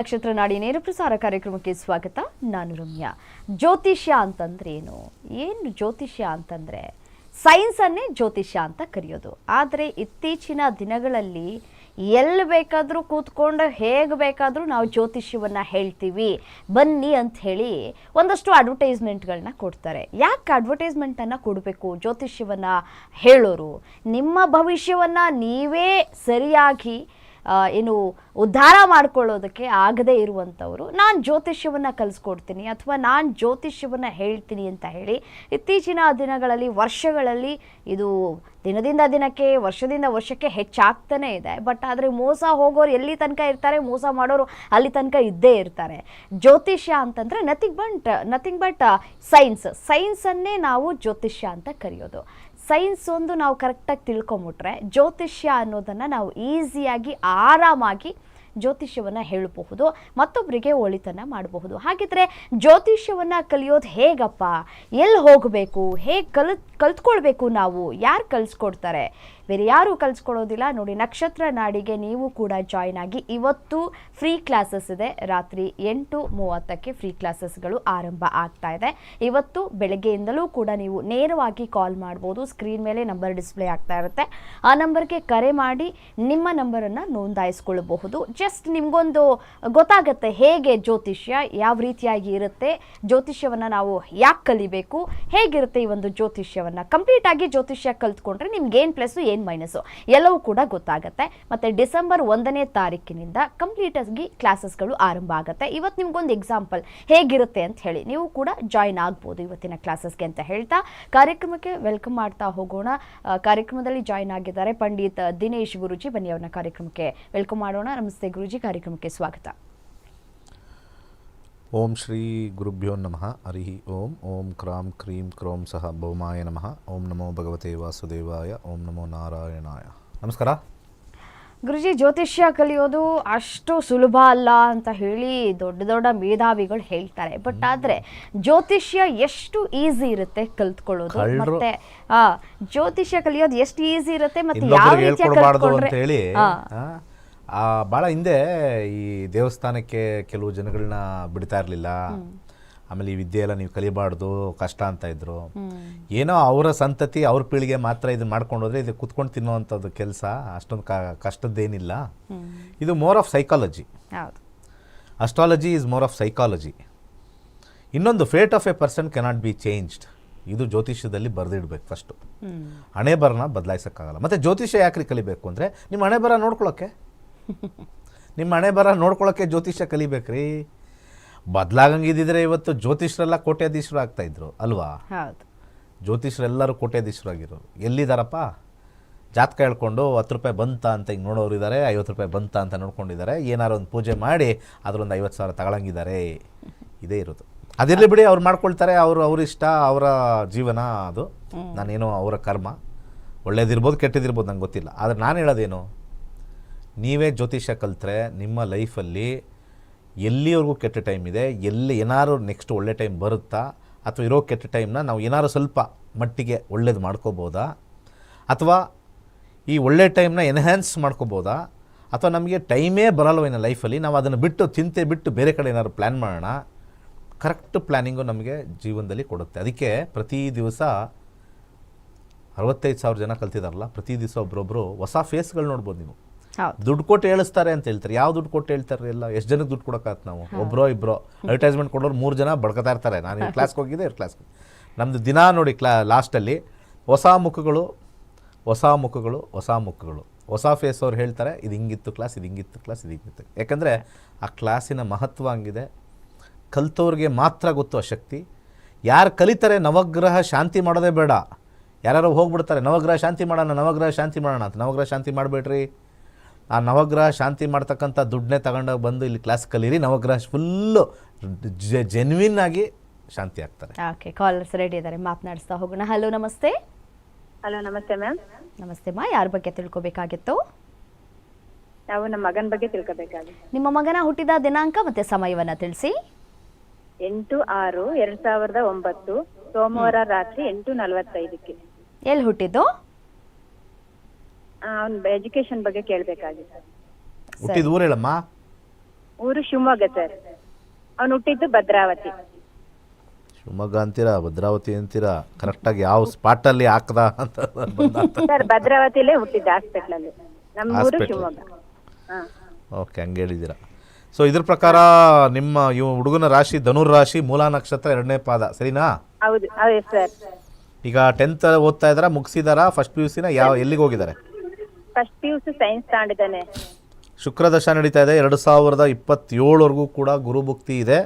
ನಕ್ಷತ್ರ ನಾಡಿ ನೇರ ಪ್ರಸಾರ ಕಾರ್ಯಕ್ರಮಕ್ಕೆ ಸ್ವಾಗತ. ನಾನು ರಮ್ಯಾ. ಜ್ಯೋತಿಷ್ಯ ಅಂತಂದ್ರೆ ಏನು ಏನು ಜ್ಯೋತಿಷ್ಯ ಅಂತಂದ್ರೆ ಸೈನ್ಸ್ ಅನ್ನೇ ಜ್ಯೋತಿಷ್ಯ ಅಂತ ಕರೆಯೋದು. ಆದರೆ ಇತ್ತೀಚಿನ ದಿನಗಳಲ್ಲಿ ಎಲ್ಲಿ ಬೇಕಾದರೂ ಕೂತ್ಕೊಂಡು ಹೇಗೆ ಬೇಕಾದರೂ ನಾವು ಜ್ಯೋತಿಷ್ಯವನ್ನ ಹೇಳ್ತೀವಿ. ಬನ್ನಿ ಅಂತ ಹೇಳಿ ಒಂದಷ್ಟು ಅಡ್ವರ್ಟೈಸ್ಮೆಂಟ್ಗಳನ್ನ ಕೊಡ್ತಾರೆ. ಯಾಕೆ ಅಡ್ವರ್ಟೈಸ್ಮೆಂಟನ್ನು ಕೊಡಬೇಕು ಜ್ಯೋತಿಷ್ಯವನ್ನ ಹೇಳೋರು? ನಿಮ್ಮ ಭವಿಷ್ಯವನ್ನ ನೀವೇ ಸರಿಯಾಗಿ ಏನು ಉದ್ಧಾರ ಮಾಡ್ಕೊಳ್ಳೋದಕ್ಕೆ ಆಗದೇ ಇರುವಂಥವ್ರು, ನಾನು ಜ್ಯೋತಿಷ್ಯವನ್ನು ಕಲಿಸ್ಕೊಡ್ತೀನಿ ಅಥವಾ ನಾನು ಜ್ಯೋತಿಷ್ಯವನ್ನು ಹೇಳ್ತೀನಿ ಅಂತ ಹೇಳಿ ಇತ್ತೀಚಿನ ದಿನಗಳಲ್ಲಿ, ವರ್ಷಗಳಲ್ಲಿ ಇದು ದಿನದಿಂದ ದಿನಕ್ಕೆ, ವರ್ಷದಿಂದ ವರ್ಷಕ್ಕೆ ಹೆಚ್ಚಾಗ್ತಾನೆ ಇದೆ. ಬಟ್ ಆದರೆ ಮೋಸ ಹೋಗೋರು ಎಲ್ಲಿ ತನಕ ಇರ್ತಾರೆ, ಮೋಸ ಮಾಡೋರು ಅಲ್ಲಿ ತನಕ ಇದ್ದೇ ಇರ್ತಾರೆ. ಜ್ಯೋತಿಷ್ಯ ಅಂತಂದರೆ nothing but nothing but science ಸೈನ್ಸನ್ನೇ ನಾವು ಜ್ಯೋತಿಷ್ಯ ಅಂತ ಕರೆಯೋದು. ಸೈನ್ಸ್ ಒಂದು ನಾವು ಕರೆಕ್ಟಾಗಿ ತಿಳ್ಕೊಂಬಿಟ್ರೆ ಜ್ಯೋತಿಷ್ಯ ಅನ್ನೋದನ್ನು ನಾವು ಈಸಿಯಾಗಿ ಆರಾಮಾಗಿ ಜ್ಯೋತಿಷ್ಯವನ್ನು ಹೇಳಬಹುದು ಮತ್ತೊಬ್ಬರಿಗೆ ಒಳಿತನ್ನು ಮಾಡಬಹುದು. ಹಾಗಿದ್ರೆ ಜ್ಯೋತಿಷ್ಯವನ್ನು ಕಲಿಯೋದು ಹೇಗಪ್ಪ? ಎಲ್ಲಿ ಹೋಗಬೇಕು? ಹೇಗೆ ಕಲ್ ಕಲ್ತ್ಕೊಳ್ಬೇಕು ನಾವು? ಯಾರು ಕಲಿಸ್ಕೊಡ್ತಾರೆ? ಬೇರೆ ಯಾರೂ ಕಲಿಸ್ಕೊಡೋದಿಲ್ಲ ನೋಡಿ, ನಕ್ಷತ್ರ ನಾಡಿಗೆ ನೀವು ಕೂಡ ಜಾಯ್ನ್ ಆಗಿ ಇವತ್ತು ಫ್ರೀ ಕ್ಲಾಸಸ್ ಇದೆ. ರಾತ್ರಿ ಎಂಟು ಮೂವತ್ತಕ್ಕೆ ಫ್ರೀ ಕ್ಲಾಸಸ್ಗಳು ಆರಂಭ ಆಗ್ತಾ ಇದೆ. ಇವತ್ತು ಬೆಳಗ್ಗೆಯಿಂದಲೂ ಕೂಡ ನೀವು ನೇರವಾಗಿ ಕಾಲ್ ಮಾಡ್ಬೋದು. ಸ್ಕ್ರೀನ್ ಮೇಲೆ ನಂಬರ್ ಡಿಸ್ಪ್ಲೇ ಆಗ್ತಾ ಇರುತ್ತೆ. ಆ ನಂಬರ್ಗೆ ಕರೆ ಮಾಡಿ ನಿಮ್ಮ ನಂಬರನ್ನು ನೋಂದಾಯಿಸ್ಕೊಳ್ಬಹುದು. ಜಸ್ಟ್ ನಿಮಗೊಂದು ಗೊತ್ತಾಗುತ್ತೆ ಹೇಗೆ ಜ್ಯೋತಿಷ್ಯ, ಯಾವ ರೀತಿಯಾಗಿ ಇರುತ್ತೆ, ಜ್ಯೋತಿಷ್ಯವನ್ನು ನಾವು ಯಾಕೆ ಕಲಿಬೇಕು, ಹೇಗಿರುತ್ತೆ ಈ ಒಂದು ಜ್ಯೋತಿಷ್ಯವನ್ನು. ಕಂಪ್ಲೀಟ್ ಆಗಿ ಜ್ಯೋತಿಷ್ಯ ಕಲ್ತ್ಕೊಂಡ್ರೆ ನಿಮ್ಗೆ ಏನು ಪ್ಲಸ್ಸು ಏನು ಮೈನಸ್ಸು ಎಲ್ಲವೂ ಕೂಡ ಗೊತ್ತಾಗುತ್ತೆ. ಮತ್ತೆ ಡಿಸೆಂಬರ್ ಒಂದನೇ ತಾರೀಕಿನಿಂದ ಕಂಪ್ಲೀಟ್ ಆಗಿ ಕ್ಲಾಸಸ್ಗಳು ಆರಂಭ ಆಗುತ್ತೆ. ಇವತ್ತು ನಿಮ್ಗೊಂದು ಎಕ್ಸಾಂಪಲ್ ಹೇಗಿರುತ್ತೆ ಅಂತ ಹೇಳಿ. ನೀವು ಕೂಡ ಜಾಯಿನ್ ಆಗ್ಬೋದು ಇವತ್ತಿನ ಕ್ಲಾಸಸ್ಗೆ ಅಂತ ಹೇಳ್ತಾ. ಕಾರ್ಯಕ್ರಮಕ್ಕೆ ವೆಲ್ಕಮ್ ಮಾಡ್ತಾ ಹೋಗೋಣ. ಕಾರ್ಯಕ್ರಮದಲ್ಲಿ ಜಾಯಿನ್ ಆಗಿದ್ದಾರೆ ಪಂಡಿತ್ ದಿನೇಶ್ ಗುರುಜಿ. ಬನ್ನಿ ಅವ್ರನ್ನ ಕಾರ್ಯಕ್ರಮಕ್ಕೆ ವೆಲ್ಕಮ್ ಮಾಡೋಣ. ನಮಸ್ತೆ ಗುರುಜಿ. ಕಾರ್ಯಕ್ರಮಕ್ಕೆ ಸ್ವಾಗತ. ಓಂ ಶ್ರೀ ಗುರುಭ್ಯೋ ನಮಃ. ಹರಿ ಓಂ. ಓಂ ಕ್ರಾಂ ಕ್ರೀಂ ಕ್ರೋಂ ಸಹ ಭೌಮಾಯ ನಮಃ. ಓಂ ನಮೋ ಭಗವತೆ ವಾಸುದೇವಾಯ. ಓಂ ನಮೋ ನಾರಾಯಣಾಯ. ನಮಸ್ಕಾರ. ಗುರುಜಿ ಜ್ಯೋತಿಷ್ಯ ಕಲಿಯೋದು ಅಷ್ಟು ಸುಲಭ ಅಲ್ಲ ಅಂತ ಹೇಳಿ ದೊಡ್ಡ ದೊಡ್ಡ ಮೇಧಾವಿಗಳು ಹೇಳ್ತಾರೆ. ಬಟ್ ಆದ್ರೆ ಜ್ಯೋತಿಷ್ಯ ಎಷ್ಟು ಈಸಿ ಇರುತ್ತೆ ಕಲ್ತ್ಕೊಳ್ಳೋದು. ಮತ್ತೆ ಆ ಜ್ಯೋತಿಷ್ಯ ಕಲಿಯೋದು ಎಷ್ಟು ಈಸಿ ಇರುತ್ತೆ ಮತ್ತೆ ಯಾವ ರೀತಿಯ ಕಲ್ತ್ಕೊಂಡ್ರೆ? ಭಾಳ ಹಿಂದೆ ಈ ದೇವಸ್ಥಾನಕ್ಕೆ ಕೆಲವು ಜನಗಳನ್ನ ಬಿಡ್ತಾ ಇರಲಿಲ್ಲ. ಆಮೇಲೆ ಈ ವಿದ್ಯೆ ಎಲ್ಲ ನೀವು ಕಲಿಬಾರ್ದು ಕಷ್ಟ ಅಂತ ಇದ್ರು. ಏನೋ ಅವರ ಸಂತತಿ ಅವ್ರ ಪೀಳಿಗೆ ಮಾತ್ರ ಇದನ್ನ ಮಾಡ್ಕೊಂಡು ಹೋದ್ರೆ ಇದು ಕುತ್ಕೊಂಡು ತಿನ್ನುವಂಥದ್ದು ಕೆಲಸ ಅಷ್ಟೊಂದು ಕ- ಕಷ್ಟದ್ದೇನಿಲ್ಲ. ಇದು more of psychology astrology is more of psychology ಇನ್ನೊಂದು fate of a person cannot be changed ಇದು ಜ್ಯೋತಿಷ್ಯದಲ್ಲಿ ಬರೆದಿಡ್ಬೇಕು ಫಸ್ಟು ಹಣೆಬರನ ಹಣೆ ಬರನ ಬದಲಾಯಿಸೋಕ್ಕಾಗಲ್ಲ. ಮತ್ತು ಜ್ಯೋತಿಷ್ಯ ಯಾಕ್ರಿ ಕಲಿಬೇಕು ಅಂದರೆ ನಿಮ್ಮ ಹಣೆ ಬರ ನೋಡ್ಕೊಳಕ್ಕೆ. ನಿಮ್ಮ ಹಣೆ ಬರ ನೋಡ್ಕೊಳ್ಳೋಕ್ಕೆ ಜ್ಯೋತಿಷ್ಯ ಕಲಿಬೇಕ್ರಿ. ಬದಲಾಗಂಗಿದ್ದಿದ್ರೆ ಇವತ್ತು ಜ್ಯೋತಿಷ್ಯರೆಲ್ಲ ಕೋಟ್ಯಾಧೀಶರು ಆಗ್ತಾಯಿದ್ರು ಅಲ್ವಾ? ಹೌದು. ಜ್ಯೋತಿಷ್ಯರೆಲ್ಲರೂ ಕೋಟ್ಯಾಧೀಶರಾಗಿರೋರು ಎಲ್ಲಿದ್ದಾರಪ್ಪ ಜಾತಕ ಹೇಳ್ಕೊಂಡು ಹತ್ತು ರೂಪಾಯಿ ಬಂತ ಅಂತ ಹಿಂಗೆ ನೋಡೋರು ಇದ್ದಾರೆ ಐವತ್ತು ರೂಪಾಯಿ ಬಂತ ಅಂತ ನೋಡ್ಕೊಂಡಿದ್ದಾರೆ ಏನಾರು ಒಂದು ಪೂಜೆ ಮಾಡಿ ಅದರೊಂದು ಐವತ್ತು ಸಾವಿರ ತಗೊಳಂಗಿದ್ದಾರೆ ಇದೇ ಇರೋದು. ಅದಿರಲಿ ಬಿಡಿ ಅವ್ರು ಮಾಡ್ಕೊಳ್ತಾರೆ ಅವರು ಅವ್ರ ಇಷ್ಟ ಅವರ ಜೀವನ ಅದು. ನಾನೇನೋ ಅವರ ಕರ್ಮ. ಒಳ್ಳೇದಿರ್ಬೋದು ಕೆಟ್ಟದಿರ್ಬೋದು ನಂಗೆ ಗೊತ್ತಿಲ್ಲ. ಆದರೆ ನಾನು ಹೇಳೋದೇನು? ನೀವೇ ಜ್ಯೋತಿಷ್ಯ ಕಲಿತ್ರೆ ನಿಮ್ಮ ಲೈಫಲ್ಲಿ ಎಲ್ಲಿವರೆಗೂ ಕೆಟ್ಟ ಟೈಮ್ ಇದೆ, ಎಲ್ಲಿ ಏನಾದ್ರು ನೆಕ್ಸ್ಟ್ ಒಳ್ಳೆ ಟೈಮ್ ಬರುತ್ತಾ, ಅಥವಾ ಇರೋ ಕೆಟ್ಟ ಟೈಮ್ನ ನಾವು ಏನಾದ್ರು ಸ್ವಲ್ಪ ಮಟ್ಟಿಗೆ ಒಳ್ಳೇದು ಮಾಡ್ಕೋಬೋದಾ? ಅಥವಾ ಈ ಒಳ್ಳೆ ಟೈಮ್ನ ಎನ್ಹ್ಯಾನ್ಸ್ ಮಾಡ್ಕೋಬೋದಾ? ಅಥವಾ ನಮಗೆ ಟೈಮೇ ಬರಲ್ವೇನೋ ಲೈಫಲ್ಲಿ, ನಾವು ಅದನ್ನು ಬಿಟ್ಟು ಚಿಂತೆ ಬಿಟ್ಟು ಬೇರೆ ಕಡೆ ಏನಾದ್ರು ಪ್ಲ್ಯಾನ್ ಮಾಡೋಣ? ಕರೆಕ್ಟ್ ಪ್ಲ್ಯಾನಿಂಗು ನಮಗೆ ಜೀವನದಲ್ಲಿ ಕೊಡುತ್ತೆ. ಅದಕ್ಕೆ ಪ್ರತಿ ದಿವಸ ಅರವತ್ತೈದು ಸಾವಿರ ಜನ ಕಲ್ತಿದಾರಲ್ಲ, ಪ್ರತಿ ದಿವಸ ಒಬ್ಬರೊಬ್ಬರು ಹೊಸ ಫೇಸ್ಗಳು ನೋಡ್ಬೋದು ನೀವು. ದುಡ್ಡು ಕೊಟ್ಟು ಹೇಳಿಸ್ತಾರೆ ಅಂತ ಹೇಳ್ತಾರೆ. ಯಾವ ದುಡ್ಡು ಕೊಟ್ಟು ಹೇಳ್ತಾರೆ ಎಲ್ಲ? ಎಷ್ಟು ಜನಕ್ಕೆ ದುಡ್ಡು ಕೊಡೋಕ್ಕಾಗತ್ತೆ ನಾವು? ಒಬ್ಬರೋ ಇಬ್ಬರೋ ಅಡ್ವರ್ಟೈಸ್ಮೆಂಟ್ ಕೊಡೋರು ಮೂರು ಜನ ಬಡ್ಕೋತಾ ಇರ್ತಾರೆ. ನಾನು ಇವ್ರ ಕ್ಲಾಸ್ಗೆ ಹೋಗಿದ್ದೆ ಇವ್ರ ಕ್ಲಾಸ್ಗೆ ನಮ್ಮದು ದಿನ ನೋಡಿ ಕ್ಲಾ ಲಾಸ್ಟಲ್ಲಿ ಹೊಸ ಮುಖಗಳು ಹೊಸ ಮುಖಗಳು ಹೊಸ ಮುಖಗಳು. ಹೊಸ ಫೇಸ್ ಅವ್ರು ಹೇಳ್ತಾರೆ ಇದು ಹಿಂಗಿತ್ತು ಕ್ಲಾಸ್ ಇದು ಹಿಂಗಿತ್ತು ಕ್ಲಾಸ್ ಇದು ಹಿಂಗಿತ್ತು. ಯಾಕಂದರೆ ಆ ಕ್ಲಾಸಿನ ಮಹತ್ವ ಹಂಗಿದೆ. ಕಲ್ತವ್ರಿಗೆ ಮಾತ್ರ ಗೊತ್ತು ಆ ಶಕ್ತಿ. ಯಾರು ಕಲಿತಾರೆ ನವಗ್ರಹ ಶಾಂತಿ ಮಾಡೋದೇ ಬೇಡ. ಯಾರು ಹೋಗ್ಬಿಡ್ತಾರೆ ನವಗ್ರಹ ಶಾಂತಿ ಮಾಡೋಣ ನವಗ್ರಹ ಶಾಂತಿ ಮಾಡೋಣ ಅಂತ ನವಗ್ರಹ ಶಾಂತಿ ಮಾಡಬೇಡ್ರಿ. ಆ ನವಗ್ರಹ ಶಾಂತಿ ಮಾಡ್ತಕ್ಕಂಥ ದುಡ್ಡನ್ನೇ ತಗೊಂಡು ಬಂದು ಇಲ್ಲಿ ಕ್ಲಾಸ್ ಕಲೀರಿ ನವಗ್ರಹ ಫುಲ್ಲು ಜೆನ್ವಿನ್ ಆಗಿ ಶಾಂತಿ ಆಗ್ತಾರೆ. ಓಕೆ ಕಾಲರ್ಸ್ ರೆಡಿ ಇದ್ದಾರೆ ಮಾತನಾಡಿಸ್ತಾ ಹೋಗೋಣ. ಹಲೋ ನಮಸ್ತೆ. ಹಲೋ ನಮಸ್ತೆ ಮ್ಯಾಮ್ ನಮಸ್ತೆ ಮಾ ಯಾರ ಬಗ್ಗೆ ತಿಳ್ಕೊಬೇಕಾಗಿತ್ತು? ನಾವು ನಮ್ಮ ಮಗನ ಬಗ್ಗೆ ತಿಳ್ಕೊಬೇಕಾಗಿತ್ತು. ನಿಮ್ಮ ಮಗನ ಹುಟ್ಟಿದ ದಿನಾಂಕ ಮತ್ತೆ ಸಮಯವನ್ನ ತಿಳಿಸಿ. ಎಂಟು ಆರು ಎರಡ್ ಸಾವಿರದ ಒಂಬತ್ತು ಸೋಮವಾರ ರಾತ್ರಿ ಎಂಟು ನಲವತ್ತೈದಕ್ಕೆ. ಎಲ್ಲಿ ಹುಟ್ಟಿದ್ದು? ಅವನ ಎಜುಕೇಶನ್ ಬಗ್ಗೆ ಕೇಳಬೇಕಾಗಿತ್ತು. ಹುಟ್ಟಿದ ಊರು ಹೇಳಮ್ಮ ಊರು ಶಿವಮೊಗ್ಗ ಸರ್. ಅವನು ಹುಟ್ಟಿದ್ದು ಭದ್ರಾವತಿ. ಶಿವಮೊಗ್ಗ ಅಂತೀರಾ ಭದ್ರಾವತಿ ಅಂತೀರಾ? ಕರೆಕ್ಟಾಗಿ ಯಾವ ಸ್ಪಾಟಲ್ಲಿ ಹಾಕ್ದ ಅಂತ ಸರ್ ಭದ್ರಾವತಿಲೇ ಹುಟ್ಟಿದ್ದ ಹಾಸ್ಪಿಟಲ್ ಅಲ್ಲಿ ನಮ್ಮ ಊರು Hospital. ಶಿವಮೊಗ್ಗ. ಹಾ. ಓಕೆ ಹಂಗೆ ಹೇಳಿದ್ದೀರಾ. ಸೊ ಇದ್ರ ಪ್ರಕಾರ ನಿಮ್ಮ ಇವ್ ಹುಡುಗನ ರಾಶಿ ಧನುರ್ ರಾಶಿ ಮೂಲ ನಕ್ಷತ್ರ ಎರಡನೇ ಪಾದ ಸರಿನಾ? ಹೌದು ಹೌದು ಸರ್. ಈಗ ಟೆಂತ್ ಓದ್ತಾ ಇದ್ದಾರಾ ಮುಗಿಸಿದಾರ ಫಸ್ಟ್ ಪಿ ಯು ಸಿನ ಯಾವ ಎಲ್ಲಿಗೆ ಹೋಗಿದ್ದಾರೆ? First P U C science ತಗೊಂಡಿದ್ದಾನೆ ಶುಕ್ರ ದಶ ನಡೀತಾ ಇದೆ. ಎರಡು ಸಾವಿರದ ಇಪ್ಪತ್ತೇಳವರೆಗೂ ಕೂಡ ಗುರುಭುಕ್ತಿ ಇದೆ.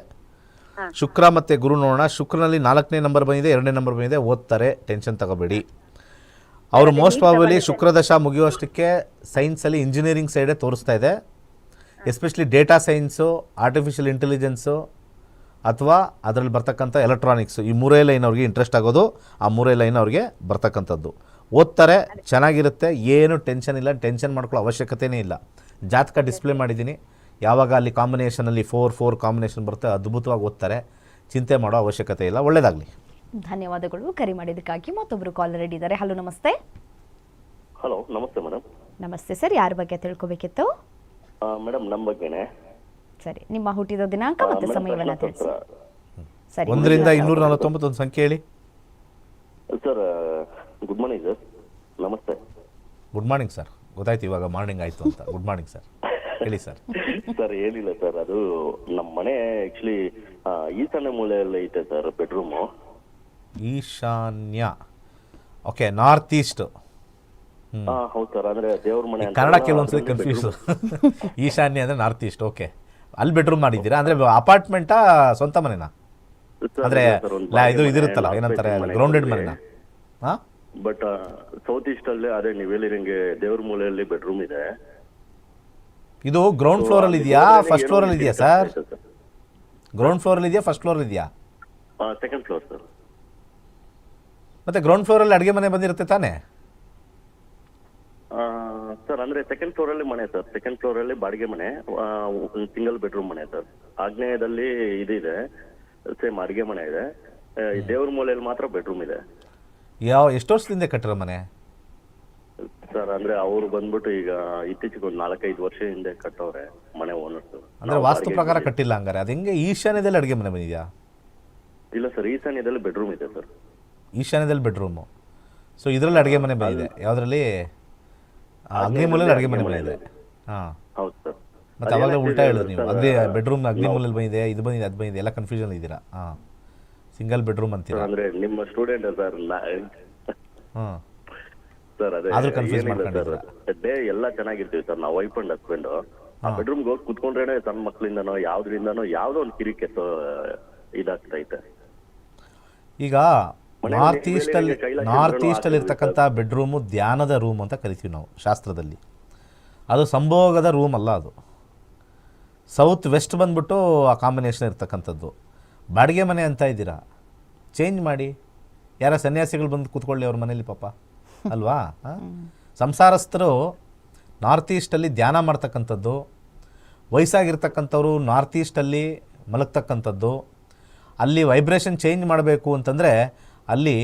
ಶುಕ್ರ ಮತ್ತೆ ಗುರು ನೋಡೋಣ. ಶುಕ್ರನಲ್ಲಿ ನಾಲ್ಕನೇ ನಂಬರ್ ಬಂದಿದೆ ಎರಡನೇ ನಂಬರ್ ಬಂದಿದೆ. ಓದ್ತಾರೆ. ಟೆನ್ಷನ್ ತಗೋಬೇಡಿ. ಅವರು ಮೋಸ್ಟ್ ಪ್ರಾಬಲಿ ಶುಕ್ರ ದಶ ಮುಗಿಯುವಷ್ಟಕ್ಕೆ ಸೈನ್ಸಲ್ಲಿ ಇಂಜಿನಿಯರಿಂಗ್ ಸೈಡೇ ತೋರಿಸ್ತಾ ಇದೆ. Especially data science artificial intelligence ಅಥವಾ ಅದರಲ್ಲಿ ಬರ್ತಕ್ಕಂಥ ಎಲೆಕ್ಟ್ರಾನಿಕ್ಸು ಈ ಮೂರೇ ಲೈನ್ ಅವ್ರಿಗೆ ಇಂಟ್ರೆಸ್ಟ್ ಆಗೋದು. ಆ ಮೂರೇ ಲೈನ್ ಅವ್ರಿಗೆ ಬರ್ತಕ್ಕಂಥದ್ದು. ಓದ್ತಾರೆ ಚೆನ್ನಾಗಿರುತ್ತೆ ಏನು ಟೆನ್ಷನ್ ಇಲ್ಲ ಟೆನ್ಷನ್ ಮಾಡ್ಕೊಳ್ಳೋ ಅವಶ್ಯಕತೆಯೇ ಇಲ್ಲ. ಜಾತಕ ಡಿಸ್ಪ್ಲೇ ಮಾಡಿದ್ದೀನಿ. ಯಾವಾಗ ಅಲ್ಲಿ ಕಾಂಬಿನೇಷನಲ್ಲಿ ಫೋರ್ ಫೋರ್ ಕಾಂಬಿನೇಷನ್ ಬರುತ್ತೆ ಅದ್ಭುತವಾಗಿ ಓದ್ತಾರೆ. ಚಿಂತೆ ಮಾಡೋ ಅವಶ್ಯಕತೆ ಇಲ್ಲ. ಒಳ್ಳೇದಾಗಲಿ. ಧನ್ಯವಾದಗಳು. ಕರೆ ಮಾಡಿದ್ದಕ್ಕಾಗಿ ಮತ್ತೊಬ್ಬರು ಕಾಲ್ ರೆಡಿ ಇದ್ದಾರೆ. ಹಲೋ ನಮಸ್ತೆ. ಹಲೋ ನಮಸ್ತೆ ಮೇಡಮ್ ನಮಸ್ತೆ ಸರ್. ಯಾರ ಬಗ್ಗೆ ತಿಳ್ಕೊಬೇಕಿತ್ತು? ಮೇಡಮ್ ನಮ್ಮ ಬಗ್ಗೆನೆ. ಸರಿ ನಿಮ್ಮ ಹುಟ್ಟಿದ ದಿನಾಂಕ ಮತ್ತೆ ಸಮಯವನ್ನ ತಿಳಿಸಿ. ಸರಿ ಒಂದರಿಂದ ಇನ್ನೂರ ನಲವತ್ತೊಂಬತ್ತು ಒಂದು ಸಂಖ್ಯೆ ಹೇಳಿ. ಸರ್ ಗುಡ್ ಮಾರ್ನಿಂಗ್ ಸರ್ ನಮಸ್ತೆ ಗುಡ್ ಮಾರ್ನಿಂಗ್ ಸರ್ ಗೊತ್ತಾಯ್ತು ಇವಾಗ ಮಾರ್ನಿಂಗ್ ಆಯಿತು ಅಂತ. ಗುಡ್ ಮಾರ್ನಿಂಗ್ ಸರ್ ಹೇಳಿ ಸರ್ ಸರ್ ಏನಿಲ್ಲ ಸರ್ ಅದು ನಮ್ಮ ಮನೆ ಆಕ್ಚುಲಿ ಈಶಾನ್ಯ ಮೂಲೆಯಲ್ಲಿ ಐತೆ ಸರ್ ಬೆಡ್ರೂಮು ಈಶಾನ್ಯ. ಓಕೆ ನಾರ್ತ್ ಈಸ್ಟ್ ಹಾ ಹೌದು ಸರ್ ಅಂದ್ರೆ ದೇವ್ರ ಮನೆ ಅಂತ ಕನ್ನಡ ಕೆಲವೊಂದ್ಸಲಿ ಕನ್ಫ್ಯೂಸ್ ಈಶಾನ್ಯ ಅಂದ್ರೆ ನಾರ್ತ್ ಈಸ್ಟ್ ಓಕೆ ಅಲ್ಲಿ ಬೆಡ್ರೂಮ್ ಮಾಡಿದ್ದೀರಾ? ಅಂದ್ರೆ ಅಪಾರ್ಟ್ಮೆಂಟಾ ಸ್ವಂತ ಮನೆನಾ? ಅಂದ್ರೆ ಇದು ಇದಿರುತ್ತಲ್ಲ ಏನಂತಾರೆ ಗ್ರೌಂಡೆಡ್ ಮನೆನಾ? ಹಾಂ ಬಟ್ ಸೌತ್ ಈಸ್ಟ್ ಅಲ್ಲೇ ಅದೇ ನೀವು ಹೇಳಿರಂಗೆ ದೇವ್ರ ಮೂಲೆಯಲ್ಲಿ ಬೆಡ್ರೂಮ್ ಇದೆ. ಇದು ಗ್ರೌಂಡ್ ಫ್ಲೋರ್ ಅಲ್ಲಿ ಇದೆಯಾ? ಫಸ್ಟ್ ಫ್ಲೋರ್ ಅಲ್ಲಿ ಇದೆಯಾ ಸರ್ ಗ್ರೌಂಡ್ ಫ್ಲೋರ್ ಅಲ್ಲಿ ಇದೆಯಾ ಫಸ್ಟ್ ಫ್ಲೋರ್ ಅಲ್ಲಿ ಇದೆಯಾ? ಸೆಕೆಂಡ್ ಫ್ಲೋರ್ ಸರ್ ಮತ್ತೆ ಗ್ರೌಂಡ್ ಫ್ಲೋರ್ ಅಲ್ಲಿ ಅಡುಗೆ ಮನೆ ಬಂದಿರುತ್ತೆ ತಾನೇ? ಸರ್ ಅಂದ್ರೆ ಸೆಕೆಂಡ್ ಫ್ಲೋರ್ ಅಲ್ಲಿ ಮನೆ ಸರ್ ಸೆಕೆಂಡ್ ಫ್ಲೋರ್ ಅಲ್ಲಿ ಬಾಡಿಗೆ ಮನೆ ಸಿಂಗಲ್ ಬೆಡ್ರೂಮ್ ಮನೆ ಸರ್ ಆಗ್ನೇಯದಲ್ಲಿ ಇದಿದೆ. ಸೇಮ್ ಅಡಿಗೆ ಮನೆ ಇದೆ. ದೇವ್ರ ಮೂಲೆಯಲ್ಲಿ ಮಾತ್ರ ಬೆಡ್ರೂಮ್ ಇದೆ. ಯಾವ ಎಷ್ಟು ವರ್ಷದಿಂದ ಕಟ್ಟಿರೋ ಮನೆ? ಸರ್ ಅಂದ್ರೆ ಅವ್ರು ಬಂದ್ಬಿಟ್ಟು ಈಗ ಇತ್ತೀಚೆಗೆ ಒಂದು ನಾಲ್ಕೈದು ವರ್ಷ ಹಿಂದೆ ಕಟ್ಟವ್ರೆ ಮನೆ ಓನರ್ಸ್ ಅಂದ್ರೆ ವಾಸ್ತು ಪ್ರಕಾರ ಕಟ್ಟಿಲ್ಲ ಹಂಗಾರೆ. ಅದು ಹೆಂಗೆ ಈಶಾನ್ಯದಲ್ಲಿ ಅಡುಗೆ ಮನೆ ಬಂದಿದೆಯಾ? ಇಲ್ಲ ಸರ್ ಈಶಾನ್ಯದಲ್ಲಿ ಬೆಡ್ರೂಮ್ ಇದೆ ಸರ್. ಈಶಾನ್ಯದಲ್ಲಿ ಬೆಡ್ರೂಮು ಸೊ ಇದರಲ್ಲಿ ಅಡುಗೆ ಮನೆ ಬಂದಿದೆ. ಯಾವುದರಲ್ಲಿ? ಅಗ್ನಿಮೂಲೆಯಲ್ಲಿ ಅಡುಗೆ ಮನೆ ಬಂದಿದೆ. ಹಾಂ. ಹೌದು ಸರ್. ಮತ್ತೆ ಅವಾಗಲೇ ಉಲ್ಟಾ ಹೇಳಿದ್ರು ನೀವು. ಅಗ್ನಿ ಬೆಡ್ರೂಮ್ ಅಗ್ನಿಮೂಲೆಯಲ್ಲಿ ಬಂದಿದೆ ಇದು ಬಂದಿದೆ ಅದು ಬಂದಿದೆ ಎಲ್ಲ ಕನ್ಫ್ಯೂಷನ್ ಇದ್ದೀರಾ? ಹಾಂ. ಸಿಂಗಲ್ ಬೆಡ್ರೂಮ್ ಅಂತೀವಿ ಅಂದ್ರೆ ನಿಮ್ಮ ಸ್ಟೂಡೆಂಟ್ ಸರ್ ಹಾಂ. ಸರ್ ಅದೇ ಆದ್ರೂ confuse ಏನಿಲ್ಲ ಸರ್? ಡೇ ಎಲ್ಲ ಚೆನ್ನಾಗಿರ್ತೀವಿ ಸರ್ ನಾವು ವೈಫ್ ಅಂಡ್ ಹಸ್ಬೆಂಡ್ ಆ ಬೆಡ್ರೂಮ್ಗೆ ಹೋಗಿ ಕುತ್ಕೊಂಡ್ರೇನೆ ಸಣ್ಣ ಮಕ್ಕಳಿಂದನೋ ಯಾವ್ದ್ರಿಂದನೋ ಯಾವ್ದೋ ಒಂದು ಕಿರಿಕೆ ಇದಾಗ್ತೈತೆ. ಈಗ ಮನೆಯಲ್ಲಿ ನಾರ್ತ್ ಈಸ್ಟಲ್ಲಿ ಅಲ್ಲಿ ಕೈಲಾಸ ನಾರ್ತ್ ಈಸ್ಟಲ್ಲಿ ಇರ್ತಕ್ಕಂಥ ಬೆಡ್ರೂಮ್ ಧ್ಯಾನದ ರೂಮ್ ಅಂತ ಕರಿತೀವಿ ನಾವು ಶಾಸ್ತ್ರದಲ್ಲಿ. ಅದು ಸಂಭೋಗದ ರೂಮ್ ಅಲ್ಲ ಅದು. ಸೌತ್ ವೆಸ್ಟ್ ಬಂದ್ಬಿಟ್ಟು ಆ ಕಾಂಬಿನೇಷನ್ ಇರ್ತಕ್ಕಂಥದ್ದು. ಬಾಡಿಗೆ ಮನೆ ಅಂತ ಇದ್ದೀರಾ? ಚೇಂಜ್ ಮಾಡಿ. ಯಾರ ಸನ್ಯಾಸಿಗಳು ಬಂದು ಕೂತ್ಕೊಳ್ಳಿ ಅವ್ರ ಮನೇಲಿ ಪಾಪ. ಅಲ್ವಾ? ಸಂಸಾರಸ್ಥರು ನಾರ್ತ್ ಈಸ್ಟಲ್ಲಿ ಧ್ಯಾನ ಮಾಡ್ತಕ್ಕಂಥದ್ದು ವಯಸ್ಸಾಗಿರ್ತಕ್ಕಂಥವ್ರು ನಾರ್ತ್ ಈಸ್ಟಲ್ಲಿ ಮಲಗ್ತಕ್ಕಂಥದ್ದು ಅಲ್ಲಿ ವೈಬ್ರೇಷನ್ ಚೇಂಜ್ ಮಾಡಬೇಕು ಅಂತಂದರೆ ಅಲ್ಲಿ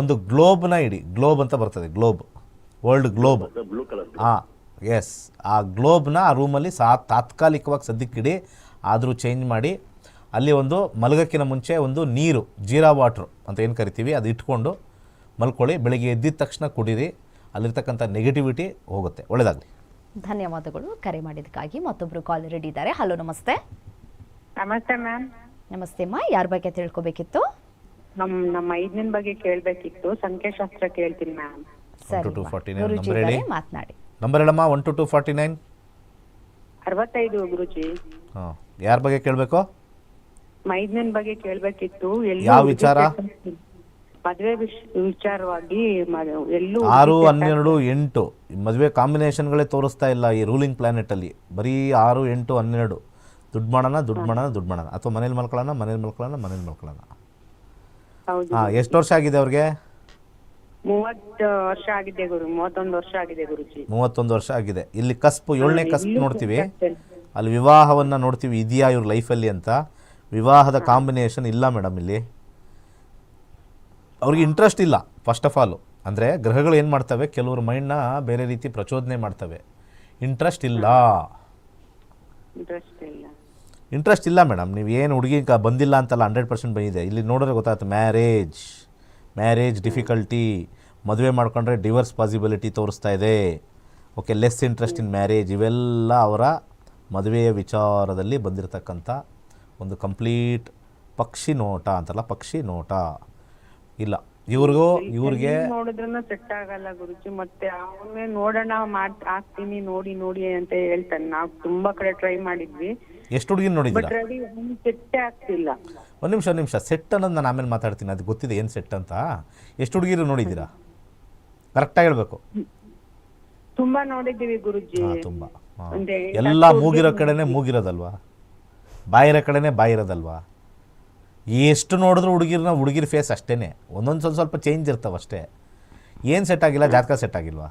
ಒಂದು ಗ್ಲೋಬ್ನ ಇಡಿ. ಗ್ಲೋಬ್ ಅಂತ ಬರ್ತದೆ ಗ್ಲೋಬ್ ವರ್ಲ್ಡ್ ಗ್ಲೋಬ್ ಹಾಂ ಎಸ್ ಆ ಗ್ಲೋಬ್ನ ಆ ರೂಮಲ್ಲಿ ಸಾ ತಾತ್ಕಾಲಿಕವಾಗಿ ಸದ್ಯಕ್ಕಿಡಿ ಆದರೂ ಚೇಂಜ್ ಮಾಡಿ. ಅಲ್ಲಿ ಒಂದು ಮಲಗಕ್ಕಿನ ಮುಂಚೆ ಒಂದು ನೀರು ಜೀರಾ ವಾಟ್ರು ಅಂತ ಏನು ಕರಿತೀವಿ ಅದು ಇಟ್ಕೊಂಡು ಮಲ್ಕೊಳ್ಳಿ ಬೆಳಿಗ್ಗೆ ಎದ್ದಿದ ತಕ್ಷಣ ಕುಡೀರಿ ಅಲ್ಲಿರ್ತಕ್ಕಂಥ ನೆಗೆಟಿವಿಟಿ ಹೋಗುತ್ತೆ ಒಳ್ಳೆಯದಾಗಲಿ ಧನ್ಯವಾದಗಳು ಕರೆ ಮಾಡಿದ್ದಕ್ಕಾಗಿ ಮತ್ತೊಬ್ಬರು ಕಾಲ್ ರೆಡಿ ಇದ್ದಾರೆ. ಹಲೋ ನಮಸ್ತೆ. ನಮಸ್ತೆ ಮ್ಯಾಮ್ ನಮಸ್ತೆ ಅಮ್ಮ ಯಾರ ಬಗ್ಗೆ ತಿಳ್ಕೊಬೇಕಿತ್ತು? ನಮ್ ನಮ್ಮ ಐದನೇ ಬಗ್ಗೆ ಕೇಳ್ಬೇಕಿತ್ತು. ಸಂಖ್ಯಾಶಾಸ್ತ್ರ ಕೇಳ್ತೀನಿ ಮ್ಯಾಮ್ ಸರಿ ಟು ಅಮ್ಮ. ಫಾರ್ಟಿ ನೈನ್ ಗುರೂಜಿ ನಂಬರ್ ಹೇಳಿ ಮಾತನಾಡಿ. ನಂಬರ್ ಹೇಳಮ್ಮ one two two forty nine ಅರವತ್ತೈದು ಗುರುಜಿ. ಹಾಂ ಯಾರ ಬಗ್ಗೆ ಕೇಳಬೇಕು? ಐದನೇ ಬಗ್ಗೆ ಕೇಳ್ಬೇಕಿತ್ತು. ಎಲ್ಲೂ ಯಾವ ವಿಚಾರ? ಮದ್ವೆ ವಿಷ್- ವಿಚಾರವಾಗಿ ಮ- ಎಲ್ಲೂ ಆರು ಹನ್ನೆರಡು ಎಂಟು. ಮದುವೆ ಕಾಂಬಿನೇಷನ್ಗಳೇ ತೋರಿಸ್ತಾ ಇಲ್ಲ ಈ ರೂಲಿಂಗ್ ಪ್ಲಾನೆಟಲ್ಲಿ. ಬರೀ ಆರು ಎಂಟು ಹನ್ನೆರಡು. ದುಡ್ಡು ಮಾಡೋಣ ದುಡ್ಡು ಮಾಡೋಣ ದುಡ್ಡು ಮಾಡೋಣ. ಅಥವಾ ಮನೇಲಿ ಮಲ್ಕೊಳ್ಳೋಣ ಮನೇಲಿ ಮಲ್ಕೊಳ್ಳೋಣ ಮನೇಲಿ ಮಲ್ಕೊಳ್ಳೋಣ. ಹೌದು. ಹಾಂ ಎಷ್ಟು ವರ್ಷ ಆಗಿದೆ ಅವ್ರಿಗೆ? ಮೂವತ್ತು ವರ್ಷ ಆಗಿದೆ ಗುರು. ಮೂವತ್ತೊಂದು ವರ್ಷ ಆಗಿದೆ ಗುರುಜಿ. ಮೂವತ್ತೊಂದು ವರ್ಷ ಆಗಿದೆ. ಇಲ್ಲಿ ಕಸ್ಪು ಏಳನೇ ಕಸ್ಪು ನೋಡ್ತೀವಿ. ಅಲ್ಲಿ ವಿವಾಹವನ್ನು ನೋಡ್ತೀವಿ ಇದೆಯಾ ಇವ್ರ ಲೈಫಲ್ಲಿ ಅಂತ. ವಿವಾಹದ ಕಾಂಬಿನೇಷನ್ ಇಲ್ಲ ಮೇಡಮ್ ಇಲ್ಲಿ. ಅವ್ರಿಗೆ ಇಂಟ್ರೆಸ್ಟ್ ಇಲ್ಲ ಫಸ್ಟ್ ಆಫ್ ಆಲು ಅಂದರೆ ಗ್ರಹಗಳು ಏನು ಮಾಡ್ತವೆ? ಕೆಲವ್ರ ಮೈಂಡ್ನ ಬೇರೆ ರೀತಿ ಪ್ರಚೋದನೆ ಮಾಡ್ತವೆ. ಇಂಟ್ರೆಸ್ಟ್ ಇಲ್ಲ. ಇಂಟ್ರೆಸ್ಟ್ ಇಲ್ಲ. ಇಂಟ್ರೆಸ್ಟ್ ಇಲ್ಲ ಮೇಡಮ್ ನೀವು ಏನು ಹುಡುಗಿ ಬಂದಿಲ್ಲ ಅಂತಲ್ಲ ಹಂಡ್ರೆಡ್ ಪರ್ಸೆಂಟ್ ಬಂದಿದೆ. ಇಲ್ಲಿ ನೋಡಿದ್ರೆ ಗೊತ್ತಾಗುತ್ತೆ ಮ್ಯಾರೇಜ್ ಮ್ಯಾರೇಜ್ ಡಿಫಿಕಲ್ಟಿ ಮದುವೆ ಮಾಡ್ಕೊಂಡ್ರೆ ಡಿವರ್ಸ್ ಪಾಸಿಬಿಲಿಟಿ ತೋರಿಸ್ತಾ ಇದೆ. Okay less interest in marriage ಇವೆಲ್ಲ ಅವರ ಮದುವೆಯ ವಿಚಾರದಲ್ಲಿ ಬಂದಿರತಕ್ಕಂಥ ಒಂದು ಕಂಪ್ಲೀಟ್ ಪಕ್ಷಿ ನೋಟ ಅಂತಲ್ಲ ಪಕ್ಷಿ ನೋಟ. ಇಲ್ಲ ಇವ್ರಿಗೂ ಇವ್ರಿಗೆ ನೋಡಿದ್ರನ್ನ ಸೆಟ್ ಆಗಲ್ಲ ಗುರುಜಿ ಮತ್ತೆ ಅವನ್ನೇ ನೋಡೋಣ ಮಾಡ್ ಆಗ್ತೀನಿ ನೋಡಿ ನೋಡಿ ಅಂತ ಹೇಳ್ತಾನೆ. ನಾವು ತುಂಬಾ ಕಡೆ ಟ್ರೈ ಮಾಡಿದ್ವಿ. ಎಷ್ಟು ಹುಡುಗಿನ ನೋಡಿದ್ದೀರಾ? ಬಟ್ ರೆಡಿ ಸೆಟ್ಟೇ ಆಗ್ತಿಲ್ಲ. ಒಂದು ನಿಮಿಷ ಒಂದು ನಿಮಿಷ. ಸೆಟ್ ಅನ್ನೋದು ನಾನು ಆಮೇಲೆ ಮಾತಾಡ್ತೀನಿ. ಅದು ಗೊತ್ತಿದೆ ಏನು ಸೆಟ್ ಅಂತ. ಎಷ್ಟು ಹುಡುಗಿರು ನೋಡಿದ್ದೀರಾ? ಕರೆಕ್ಟಾಗಿ ಹೇಳ್ಬೇಕು. ತುಂಬಾ ನೋಡಿದೀವಿ ಗುರುಜಿ. ತುಂಬಾ. ಎಲ್ಲಾ ಎಲ್ಲ ಮೂಗಿರೋ ಕಡೆನೇ ಮೂಗಿರೋದಲ್ವಾ? ಬಾಯಿರೋ ಕಡೆನೇ ಬಾಯಿರೋದಲ್ವಾ ಎಷ್ಟು ನೋಡಿದ್ರು ಹುಡುಗಿರನ್ನ ಹುಡುಗಿರ ಫೇಸ್ ಅಷ್ಟೇ ಒಂದೊಂದು ಸ್ವಲ್ಪ ಸ್ವಲ್ಪ ಚೇಂಜ್ ಇರ್ತಾವೆ ಅಷ್ಟೇ. ಏನು ಸೆಟ್ ಆಗಿಲ್ಲ? ಜಾತಕ ಸೆಟ್ ಆಗಿಲ್ವಾ?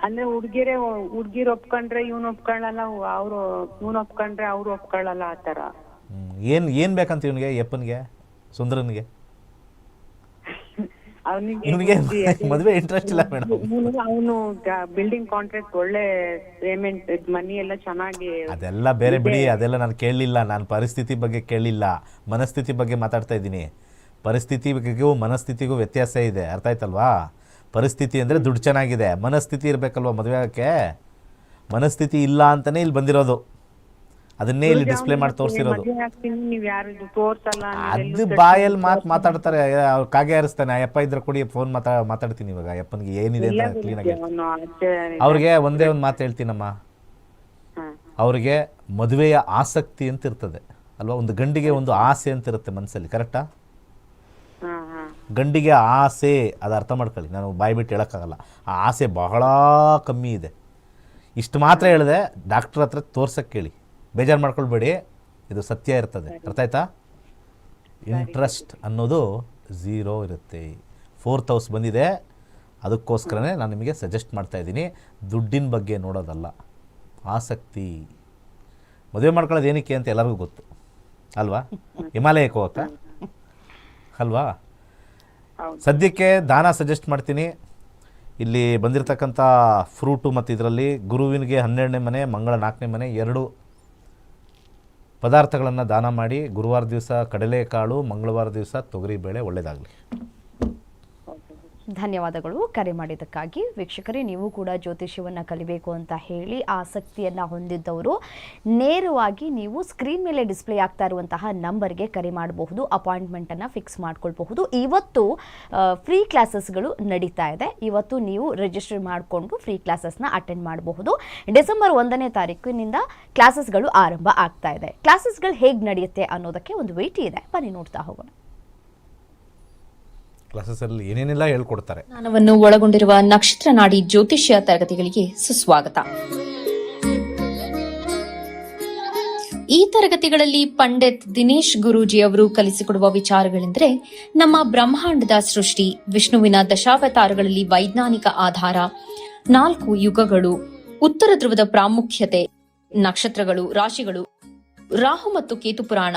ಅಂದ್ರೆ ಹುಡ್ಗಿರೇ ಹುಡ್ಗಿರ್ ಒಪ್ಕೊಂಡ್ರೆ ಇವ್ನು ಒಪ್ಕೊಳ್ಳಲ್ಲ ಅವ್ರು ಇವ್ನು ಒಪ್ಕೊಂಡ್ರೆ ಅವ್ರು ಒಪ್ಕೊಳ್ಳಲ್ಲ ಆ ಆತರ ಏನು ಏನು ಬೇಕಂತ ಇವನಿಗೆ ಯಪ್ಪನಿಗೆ ಸುಂದರನಿಗೆ? ಅವನಿಗೆ ಮದುವೆ ಇಂಟ್ರೆಸ್ಟ್ ಇಲ್ಲ ಮೇಡಮ್ ಅವನು ಬಿಲ್ಡಿಂಗ್ ಕಾಂಟ್ರಾಕ್ಟ್ ಒಳ್ಳೆ ಪೇಮೆಂಟ್ ಮನಿ ಎಲ್ಲ ಚೆನ್ನಾಗಿ ಅದೆಲ್ಲ ಬೇರೆ ಬಿಡಿ ಅದೆಲ್ಲ ನಾನು ಕೇಳಲಿಲ್ಲ. ನಾನು ಪರಿಸ್ಥಿತಿ ಬಗ್ಗೆ ಕೇಳಲಿಲ್ಲ. ಮನಸ್ಥಿತಿ ಬಗ್ಗೆ ಮಾತಾಡ್ತಾ ಇದ್ದೀನಿ. ಪರಿಸ್ಥಿತಿ ಬಗ್ಗೆಗೂ ಮನಸ್ಥಿತಿಗೂ ವ್ಯತ್ಯಾಸ ಇದೆ. ಅರ್ಥ ಆಯ್ತಲ್ವಾ? ಪರಿಸ್ಥಿತಿ ಅಂದರೆ ದುಡ್ಡು ಚೆನ್ನಾಗಿದೆ. ಮನಸ್ಥಿತಿ ಇರಬೇಕಲ್ವ ಮದುವೆ ಆಗೋಕ್ಕೆ? ಮನಸ್ಥಿತಿ ಇಲ್ಲ ಅಂತಲೇ ಇಲ್ಲಿ ಬಂದಿರೋದು. ಅದನ್ನೇ ಇಲ್ಲಿ ಡಿಸ್ಪ್ಲೇ ಮಾಡಿ ತೋರಿಸಿರೋದು. ನೀವ್ ಯಾರು ಇದು ತೋರ್ಸಲ್ಲ ಅದು ಬಾಯಲ್ಲಿ ಮಾತು ಮಾತಾಡ್ತಾರೆ ಅವ್ರು ಕಾಗೆ ಹರಿಸ್ತಾನೆ ಅಯ್ಯಪ್ಪ ಯಪ್ಪ ಇದ್ರೆ ಕೊಡಿ ಫೋನ್ ಮಾತಾ ಮಾತಾಡ್ತೀನಿ ಇವಾಗ ಅಪ್ಪನಿಗೆ ಏನಿದೆ ಅಂತ ಕ್ಲೀನ್ ಆಗಿ ಅವ್ರಿಗೆ ಒಂದೇ ಒಂದು ಮಾತು ಹೇಳ್ತೀನಮ್ಮ. ಅವ್ರಿಗೆ ಮದುವೆಯ ಆಸಕ್ತಿ ಅಂತ ಇರ್ತದೆ. ಅಲ್ವಾ? ಒಂದು ಗಂಡಿಗೆ ಒಂದು ಆಸೆ ಅಂತ ಇರುತ್ತೆ ಮನಸ್ಸಲ್ಲಿ ಕರೆಕ್ಟಾ. ಗಂಡಿಗೆ ಆಸೆ ಅದು ಅರ್ಥ ಮಾಡ್ಕೊಳ್ಳಿ ನಾನು ಬಾಯಿ ಬಿಟ್ಟು ಹೇಳೋಕ್ಕಾಗಲ್ಲ. ಆ ಆಸೆ ಬಹಳ ಕಮ್ಮಿ ಇದೆ. ಇಷ್ಟು ಮಾತ್ರ ಹೇಳಿದೆ ಡಾಕ್ಟ್ರ್ ಹತ್ರ ತೋರ್ಸಕ್ಕೆ ಕೇಳಿ. ಬೇಜಾರು ಮಾಡ್ಕೊಳ್ಬೇಡಿ. ಇದು ಸತ್ಯ ಇರ್ತದೆ. ಅರ್ಥ ಆಯ್ತಾ? ಇಂಟ್ರೆಸ್ಟ್ ಅನ್ನೋದು ಝೀರೋ ಇರುತ್ತೆ. ಫೋರ್ತ್ ಹೌಸ್ ಬಂದಿದೆ. ಅದಕ್ಕೋಸ್ಕರನೇ ನಾನು ನಿಮಗೆ ಸಜೆಸ್ಟ್ ಮಾಡ್ತಾ ಇದ್ದೀನಿ. ದುಡ್ಡಿನ ಬಗ್ಗೆ ನೋಡೋದಲ್ಲ. ಆಸಕ್ತಿ. ಮದುವೆ ಮಾಡ್ಕೊಳ್ಳೋದು ಏನಕ್ಕೆ ಅಂತ ಎಲ್ಲರಿಗೂ ಗೊತ್ತು. ಅಲ್ವಾ? ಹಿಮಾಲಯಕ್ಕೆ ಹೋಗಕ್ಕ? ಅಲ್ವಾ? ಸದ್ಯಕ್ಕೆ ದಾನ ಸಜೆಸ್ಟ್ ಮಾಡ್ತೀನಿ. ಇಲ್ಲಿ ಬಂದಿರತಕ್ಕಂಥ ಫ್ರೂಟು ಮತ್ತು ಇದರಲ್ಲಿ ಗುರುವಿನಿಗೆ ಹನ್ನೆರಡನೇ ಮನೆ ಮಂಗಳ ನಾಲ್ಕನೇ ಮನೆ ಎರಡು ಪದಾರ್ಥಗಳನ್ನು ದಾನ ಮಾಡಿ ಗುರುವಾರ ದಿವಸ ಕಡಲೆಕಾಳು ಮಂಗಳವಾರ ದಿವಸ ತೊಗರಿಬೇಳೆ ಒಳ್ಳೆಯದಾಗಲಿ ಧನ್ಯವಾದಗಳು. ಕರೆ ಮಾಡಿದ್ದಕ್ಕಾಗಿ ವೀಕ್ಷಕರೇ, ನೀವು ಕೂಡ ಜ್ಯೋತಿಷ್ಯವನ್ನು ಕಲಿಬೇಕು ಅಂತ ಹೇಳಿ ಆಸಕ್ತಿಯನ್ನು ಹೊಂದಿದ್ದವರು, ನೇರವಾಗಿ ನೀವು ಸ್ಕ್ರೀನ್ ಮೇಲೆ ಡಿಸ್ಪ್ಲೇ ಆಗ್ತಾ ಇರುವಂತಹ ನಂಬರ್ಗೆ ಕರೆ ಮಾಡಬಹುದು ಅಪಾಯಿಂಟ್ಮೆಂಟನ್ನು ಫಿಕ್ಸ್ ಮಾಡ್ಕೊಳ್ಬಹುದು. ಇವತ್ತು ಫ್ರೀ ಕ್ಲಾಸಸ್ಗಳು ನಡೀತಾ ಇದೆ. ಇವತ್ತು ನೀವು ರಿಜಿಸ್ಟರ್ ಮಾಡಿಕೊಂಡು ಫ್ರೀ ಕ್ಲಾಸಸ್ನ ಅಟೆಂಡ್ ಮಾಡಬಹುದು. ಡಿಸೆಂಬರ್ ಒಂದನೇ ತಾರೀಕಿನಿಂದ ಕ್ಲಾಸಸ್ಗಳು ಆರಂಭ ಆಗ್ತಾ ಇದೆ. ಕ್ಲಾಸಸ್ಗಳು ಹೇಗೆ ನಡೆಯುತ್ತೆ ಅನ್ನೋದಕ್ಕೆ ಒಂದು ವೇಟಿ ಇದೆ. ಬನ್ನಿ ನೋಡ್ತಾ ಹೋಗೋಣ. ಕ್ಲಾಸಸಲ್ಲಿ ಏನೇನೆಲ್ಲ ಹೇಳ್ಕೊಡ್ತಾರೆ. ಜ್ಞಾನವನ್ನು ಒಳಗೊಂಡಿರುವ ನಕ್ಷತ್ರ ನಾಡಿ ಜ್ಯೋತಿಷ್ಯ ತರಗತಿಗಳಿಗೆ ಸುಸ್ವಾಗತ. ಈ ತರಗತಿಗಳಲ್ಲಿ ಪಂಡಿತ್ ದಿನೇಶ್ ಗುರೂಜಿ ಅವರು ಕಲಿಸಿಕೊಡುವ ವಿಚಾರಗಳೆಂದರೆ, ನಮ್ಮ ಬ್ರಹ್ಮಾಂಡದ ಸೃಷ್ಟಿ, ವಿಷ್ಣುವಿನ ದಶಾವತಾರಗಳಲ್ಲಿ ವೈಜ್ಞಾನಿಕ ಆಧಾರ, ನಾಲ್ಕು ಯುಗಗಳು, ಉತ್ತರ ಧ್ರುವದ ಪ್ರಾಮುಖ್ಯತೆ, ನಕ್ಷತ್ರಗಳು, ರಾಶಿಗಳು, ರಾಹು ಮತ್ತು ಕೇತು ಪುರಾಣ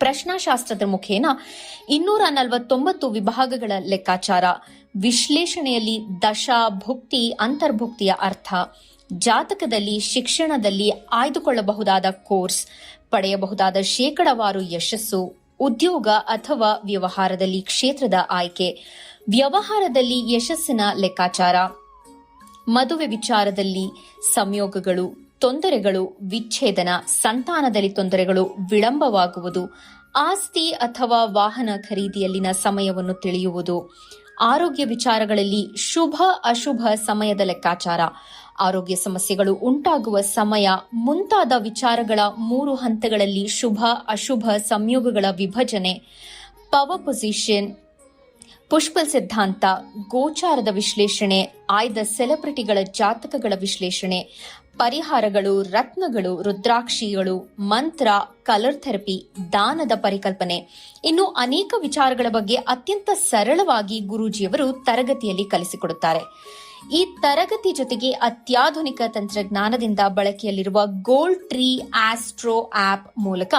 ಪ್ರಶ್ನಾಶಾಸ್ತ್ರದ ಮುಖೇನ ಇನ್ನೂರ ನಲವತ್ತೊಂಬತ್ತು ವಿಭಾಗಗಳ ಲೆಕ್ಕಾಚಾರ. ವಿಶ್ಲೇಷಣೆಯಲ್ಲಿ ದಶ ಭುಕ್ತಿ, ಅಂತರ್ಭುಕ್ತಿಯ ಅರ್ಥ. ಜಾತಕದಲ್ಲಿ, ಶಿಕ್ಷಣದಲ್ಲಿ ಆಯ್ದುಕೊಳ್ಳಬಹುದಾದ ಕೋರ್ಸ್. ಪಡೆಯಬಹುದಾದ ಶೇಕಡವಾರು ಯಶಸ್ಸು. ಉದ್ಯೋಗ ಅಥವಾ ವ್ಯವಹಾರದಲ್ಲಿ ಕ್ಷೇತ್ರದ ಆಯ್ಕೆ. ವ್ಯವಹಾರದಲ್ಲಿ ಯಶಸ್ಸಿನ ಲೆಕ್ಕಾಚಾರ. ಮದುವೆ ವಿಚಾರದಲ್ಲಿ ಸಂಯೋಗಗಳು. ತೊಂದರೆಗಳು, ವಿಚ್ಛೇದನ, ಸಂತಾನದಲ್ಲಿ ತೊಂದರೆಗಳು ವಿಳಂಬವಾಗುವುದು, ಆಸ್ತಿ ಅಥವಾ ವಾಹನ ಖರೀದಿಯಲ್ಲಿನ ಸಮಯವನ್ನು ತಿಳಿಯುವುದು, ಆರೋಗ್ಯ ವಿಚಾರಗಳಲ್ಲಿ ಶುಭ ಅಶುಭ ಸಮಯದ ಲೆಕ್ಕಾಚಾರ, ಆರೋಗ್ಯ ಸಮಸ್ಯೆಗಳು ಉಂಟಾಗುವ ಸಮಯ, ಮುಂತಾದ ವಿಚಾರಗಳ ಮೂರು ಹಂತಗಳಲ್ಲಿ ಶುಭ ಅಶುಭ ಸಂಯೋಗಗಳ ವಿಭಜನೆ, ಪವರ್ ಪೊಸಿಷನ್ ಪುಷ್ಪಲ್ ಸಿದ್ಧಾಂತ, ಗೋಚಾರದ ವಿಶ್ಲೇಷಣೆ, ಆಯ್ದ ಸೆಲೆಬ್ರಿಟಿಗಳ ಜಾತಕಗಳ ವಿಶ್ಲೇಷಣೆ ಪರಿಹಾರಗಳು, ರತ್ನಗಳು, ರುದ್ರಾಕ್ಷಿಗಳು, ಮಂತ್ರ ಕಲರ್ ಥೆರಪಿ ದಾನದ ಪರಿಕಲ್ಪನೆ. ಇನ್ನು ಅನೇಕ ವಿಚಾರಗಳ ಬಗ್ಗೆ ಅತ್ಯಂತ ಸರಳವಾಗಿ ಗುರೂಜಿಯವರು ತರಗತಿಯಲ್ಲಿ ಕಲಿಸಿಕೊಡುತ್ತಾರೆ. ಈ ತರಗತಿ ಜೊತೆಗೆ ಅತ್ಯಾಧುನಿಕ ತಂತ್ರಜ್ಞಾನದಿಂದ ಬಳಕೆಯಲ್ಲಿರುವ ಗೋಲ್ಡ್ ಟ್ರೀ ಆಸ್ಟ್ರೋ ಆಪ್ ಮೂಲಕ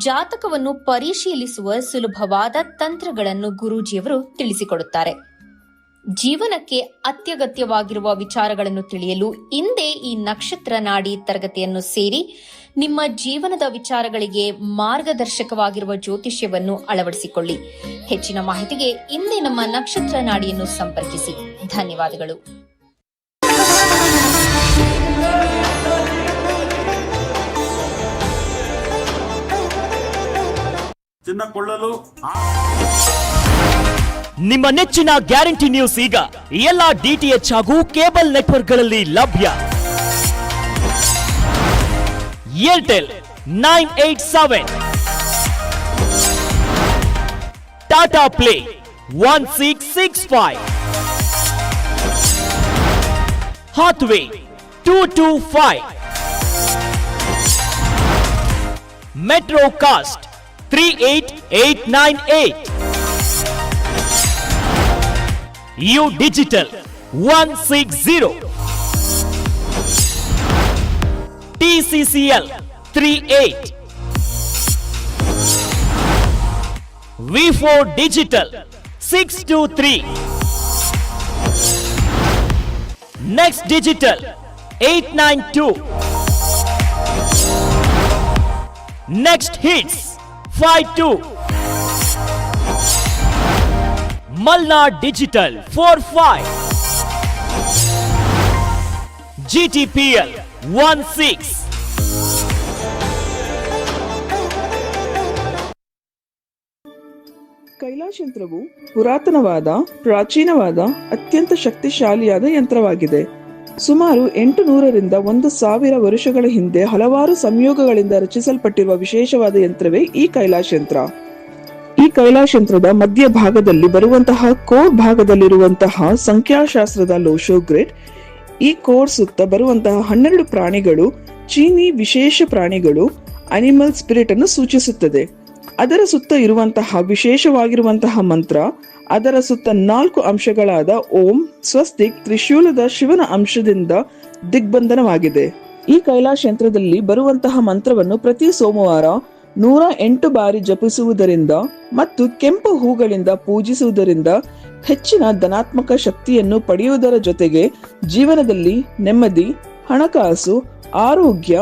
ಜಾತಕವನ್ನು ಪರಿಶೀಲಿಸುವ ಸುಲಭವಾದ ತಂತ್ರಗಳನ್ನು ಗುರೂಜಿಯವರು ತಿಳಿಸಿಕೊಡುತ್ತಾರೆ. ಜೀವನಕ್ಕೆ ಅತ್ಯಗತ್ಯವಾಗಿರುವ ವಿಚಾರಗಳನ್ನು ತಿಳಿಯಲು ಇಂದೇ ಈ ನಕ್ಷತ್ರ ನಾಡಿ ತರಗತಿಯನ್ನು ಸೇರಿ ನಿಮ್ಮ ಜೀವನದ ವಿಚಾರಗಳಿಗೆ ಮಾರ್ಗದರ್ಶಕವಾಗಿರುವ ಜ್ಯೋತಿಷ್ಯವನ್ನು ಅಳವಡಿಸಿಕೊಳ್ಳಿ. ಹೆಚ್ಚಿನ ಮಾಹಿತಿಗೆ ಇಂದೇ ನಮ್ಮ ನಕ್ಷತ್ರ ನಾಡಿಯನ್ನು ಸಂಪರ್ಕಿಸಿ. ಧನ್ಯವಾದಗಳು. ಚಿನ್ನ ಕೊಳ್ಳಲು ನಿಮ್ಮ ನೆಚ್ಚಿನ ಗ್ಯಾರಂಟಿ ನ್ಯೂಸ್ ಈಗ ಎಲ್ಲ ಡಿಟಿಎಚ್ ಹಾಗೂ ಕೇಬಲ್ ನೆಟ್ವರ್ಕ್ಗಳಲ್ಲಿ ಲಭ್ಯ. Airtel nine eight seven. Tata Play one six six five. Hathway two two five. Metro Cast three eight eight nine eight. U Digital one six zero TCCL three eight V four Digital six two three Next Digital eight nine two Next Hits five two Malnad four 45 GTPL 16 Kailash ಯಂತ್ರವು ಪುರಾತನವಾದ, ಪ್ರಾಚೀನವಾದ, ಅತ್ಯಂತ ಶಕ್ತಿಶಾಲಿಯಾದ ಯಂತ್ರವಾಗಿದೆ. ಸುಮಾರು ಎಂಟು ನೂರರಿಂದ ಒಂದು ಸಾವಿರ ವರುಷಗಳ ಹಿಂದೆ ಹಲವಾರು ಸಂಯೋಗಗಳಿಂದ ರಚಿಸಲ್ಪಟ್ಟಿರುವ ವಿಶೇಷವಾದ ಯಂತ್ರವೇ ಈ ಕೈಲಾಶ್ ಯಂತ್ರ. ಈ ಕೈಲಾಶಂತ್ರದ ಮಧ್ಯಭಾಗದಲ್ಲಿ ಮಧ್ಯ ಭಾಗದಲ್ಲಿ ಬರುವಂತಹ ಕೋರ್ ಭಾಗದಲ್ಲಿರುವಂತಹ ಸಂಖ್ಯಾಶಾಸ್ತ್ರದ ಲೋಶೋ ಗ್ರಿಡ್, ಈ ಕೋರ್ ಸುತ್ತ ಬರುವಂತಹ ಹನ್ನೆರಡು ಪ್ರಾಣಿಗಳು, ಚೀನಿ ವಿಶೇಷ ಪ್ರಾಣಿಗಳು, ಅನಿಮಲ್ ಸ್ಪಿರಿಟ್ ಅನ್ನು ಸೂಚಿಸುತ್ತದೆ. ಅದರ ಸುತ್ತ ಇರುವಂತಹ ವಿಶೇಷವಾಗಿರುವಂತಹ ಮಂತ್ರ, ಅದರ ಸುತ್ತ ನಾಲ್ಕು ಅಂಶಗಳಾದ ಓಂ, ಸ್ವಸ್ತಿಕ್, ತ್ರಿಶೂಲದ ಶಿವನ ಅಂಶದಿಂದ ದಿಗ್ಬಂಧನವಾಗಿದೆ. ಈ ಕೈಲಾಸ ಯಂತ್ರದಲ್ಲಿ ಬರುವಂತಹ ಮಂತ್ರವನ್ನು ಪ್ರತಿ ಸೋಮವಾರ ನೂರ ಎಂಟು ಬಾರಿ ಜಪಿಸುವುದರಿಂದ ಮತ್ತು ಕೆಂಪು ಹೂಗಳಿಂದ ಪೂಜಿಸುವುದರಿಂದ ಹೆಚ್ಚಿನ ಧನಾತ್ಮಕ ಶಕ್ತಿಯನ್ನು ಪಡೆಯುವುದರ ಜೊತೆಗೆ ಜೀವನದಲ್ಲಿ ನೆಮ್ಮದಿ, ಹಣಕಾಸು, ಆರೋಗ್ಯ,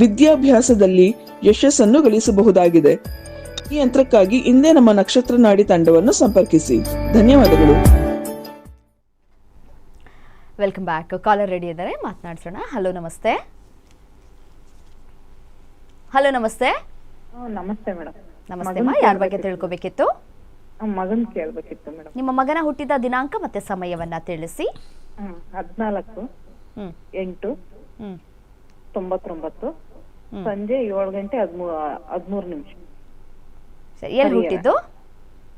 ವಿದ್ಯಾಭ್ಯಾಸದಲ್ಲಿ ಯಶಸ್ಸನ್ನು ಗಳಿಸಬಹುದಾಗಿದೆ. ಈ ಯಂತ್ರಕ್ಕಾಗಿ ಇಂದೇ ನಮ್ಮ ನಕ್ಷತ್ರ ನಾಡಿ ತಂಡವನ್ನು ಸಂಪರ್ಕಿಸಿ. ಧನ್ಯವಾದಗಳು. Welcome back. ಕಾಲರ್ ರೆಡಿ ಇದ್ದಾರೆ. ಮಾತನಾಡ್ಸೋಣ. ಹಲೋ, ನಮಸ್ತೆ. ಹಲೋ, ನಮಸ್ತೆ. ನಮಸ್ತೆ ಮೇಡಮ್. ನಮಸ್ತೆ ಮಾ ಯಾರ ಬಗ್ಗೆ ತಿಳ್ಕೊಬೇಕಿತ್ತು? ಮಗನ್ ಕೇಳ್ಬೇಕಿತ್ತು ಮೇಡಮ್. ನಿಮ್ಮ ಮಗನ ಹುಟ್ಟಿದ ದಿನಾಂಕ ಮತ್ತೆ ಸಮಯವನ್ನ ತಿಳಿಸಿ. ಹ್ಮ್ ಹದ್ನಾಲ್ಕು ಹ್ಮ್. ಎಂಟು ಹ್ಮ್. ತೊಂಬತ್ತೊಂಬತ್ತು ಸಂಜೆ ಏಳು ಗಂಟೆ ಹದ್ಮೂ ಹದ್ಮೂರು ನಿಮಿಷ. ಸರಿ ಎಲ್ಲಿ ಹರಿಹರ. ಹುಟ್ಟಿದ್ದು?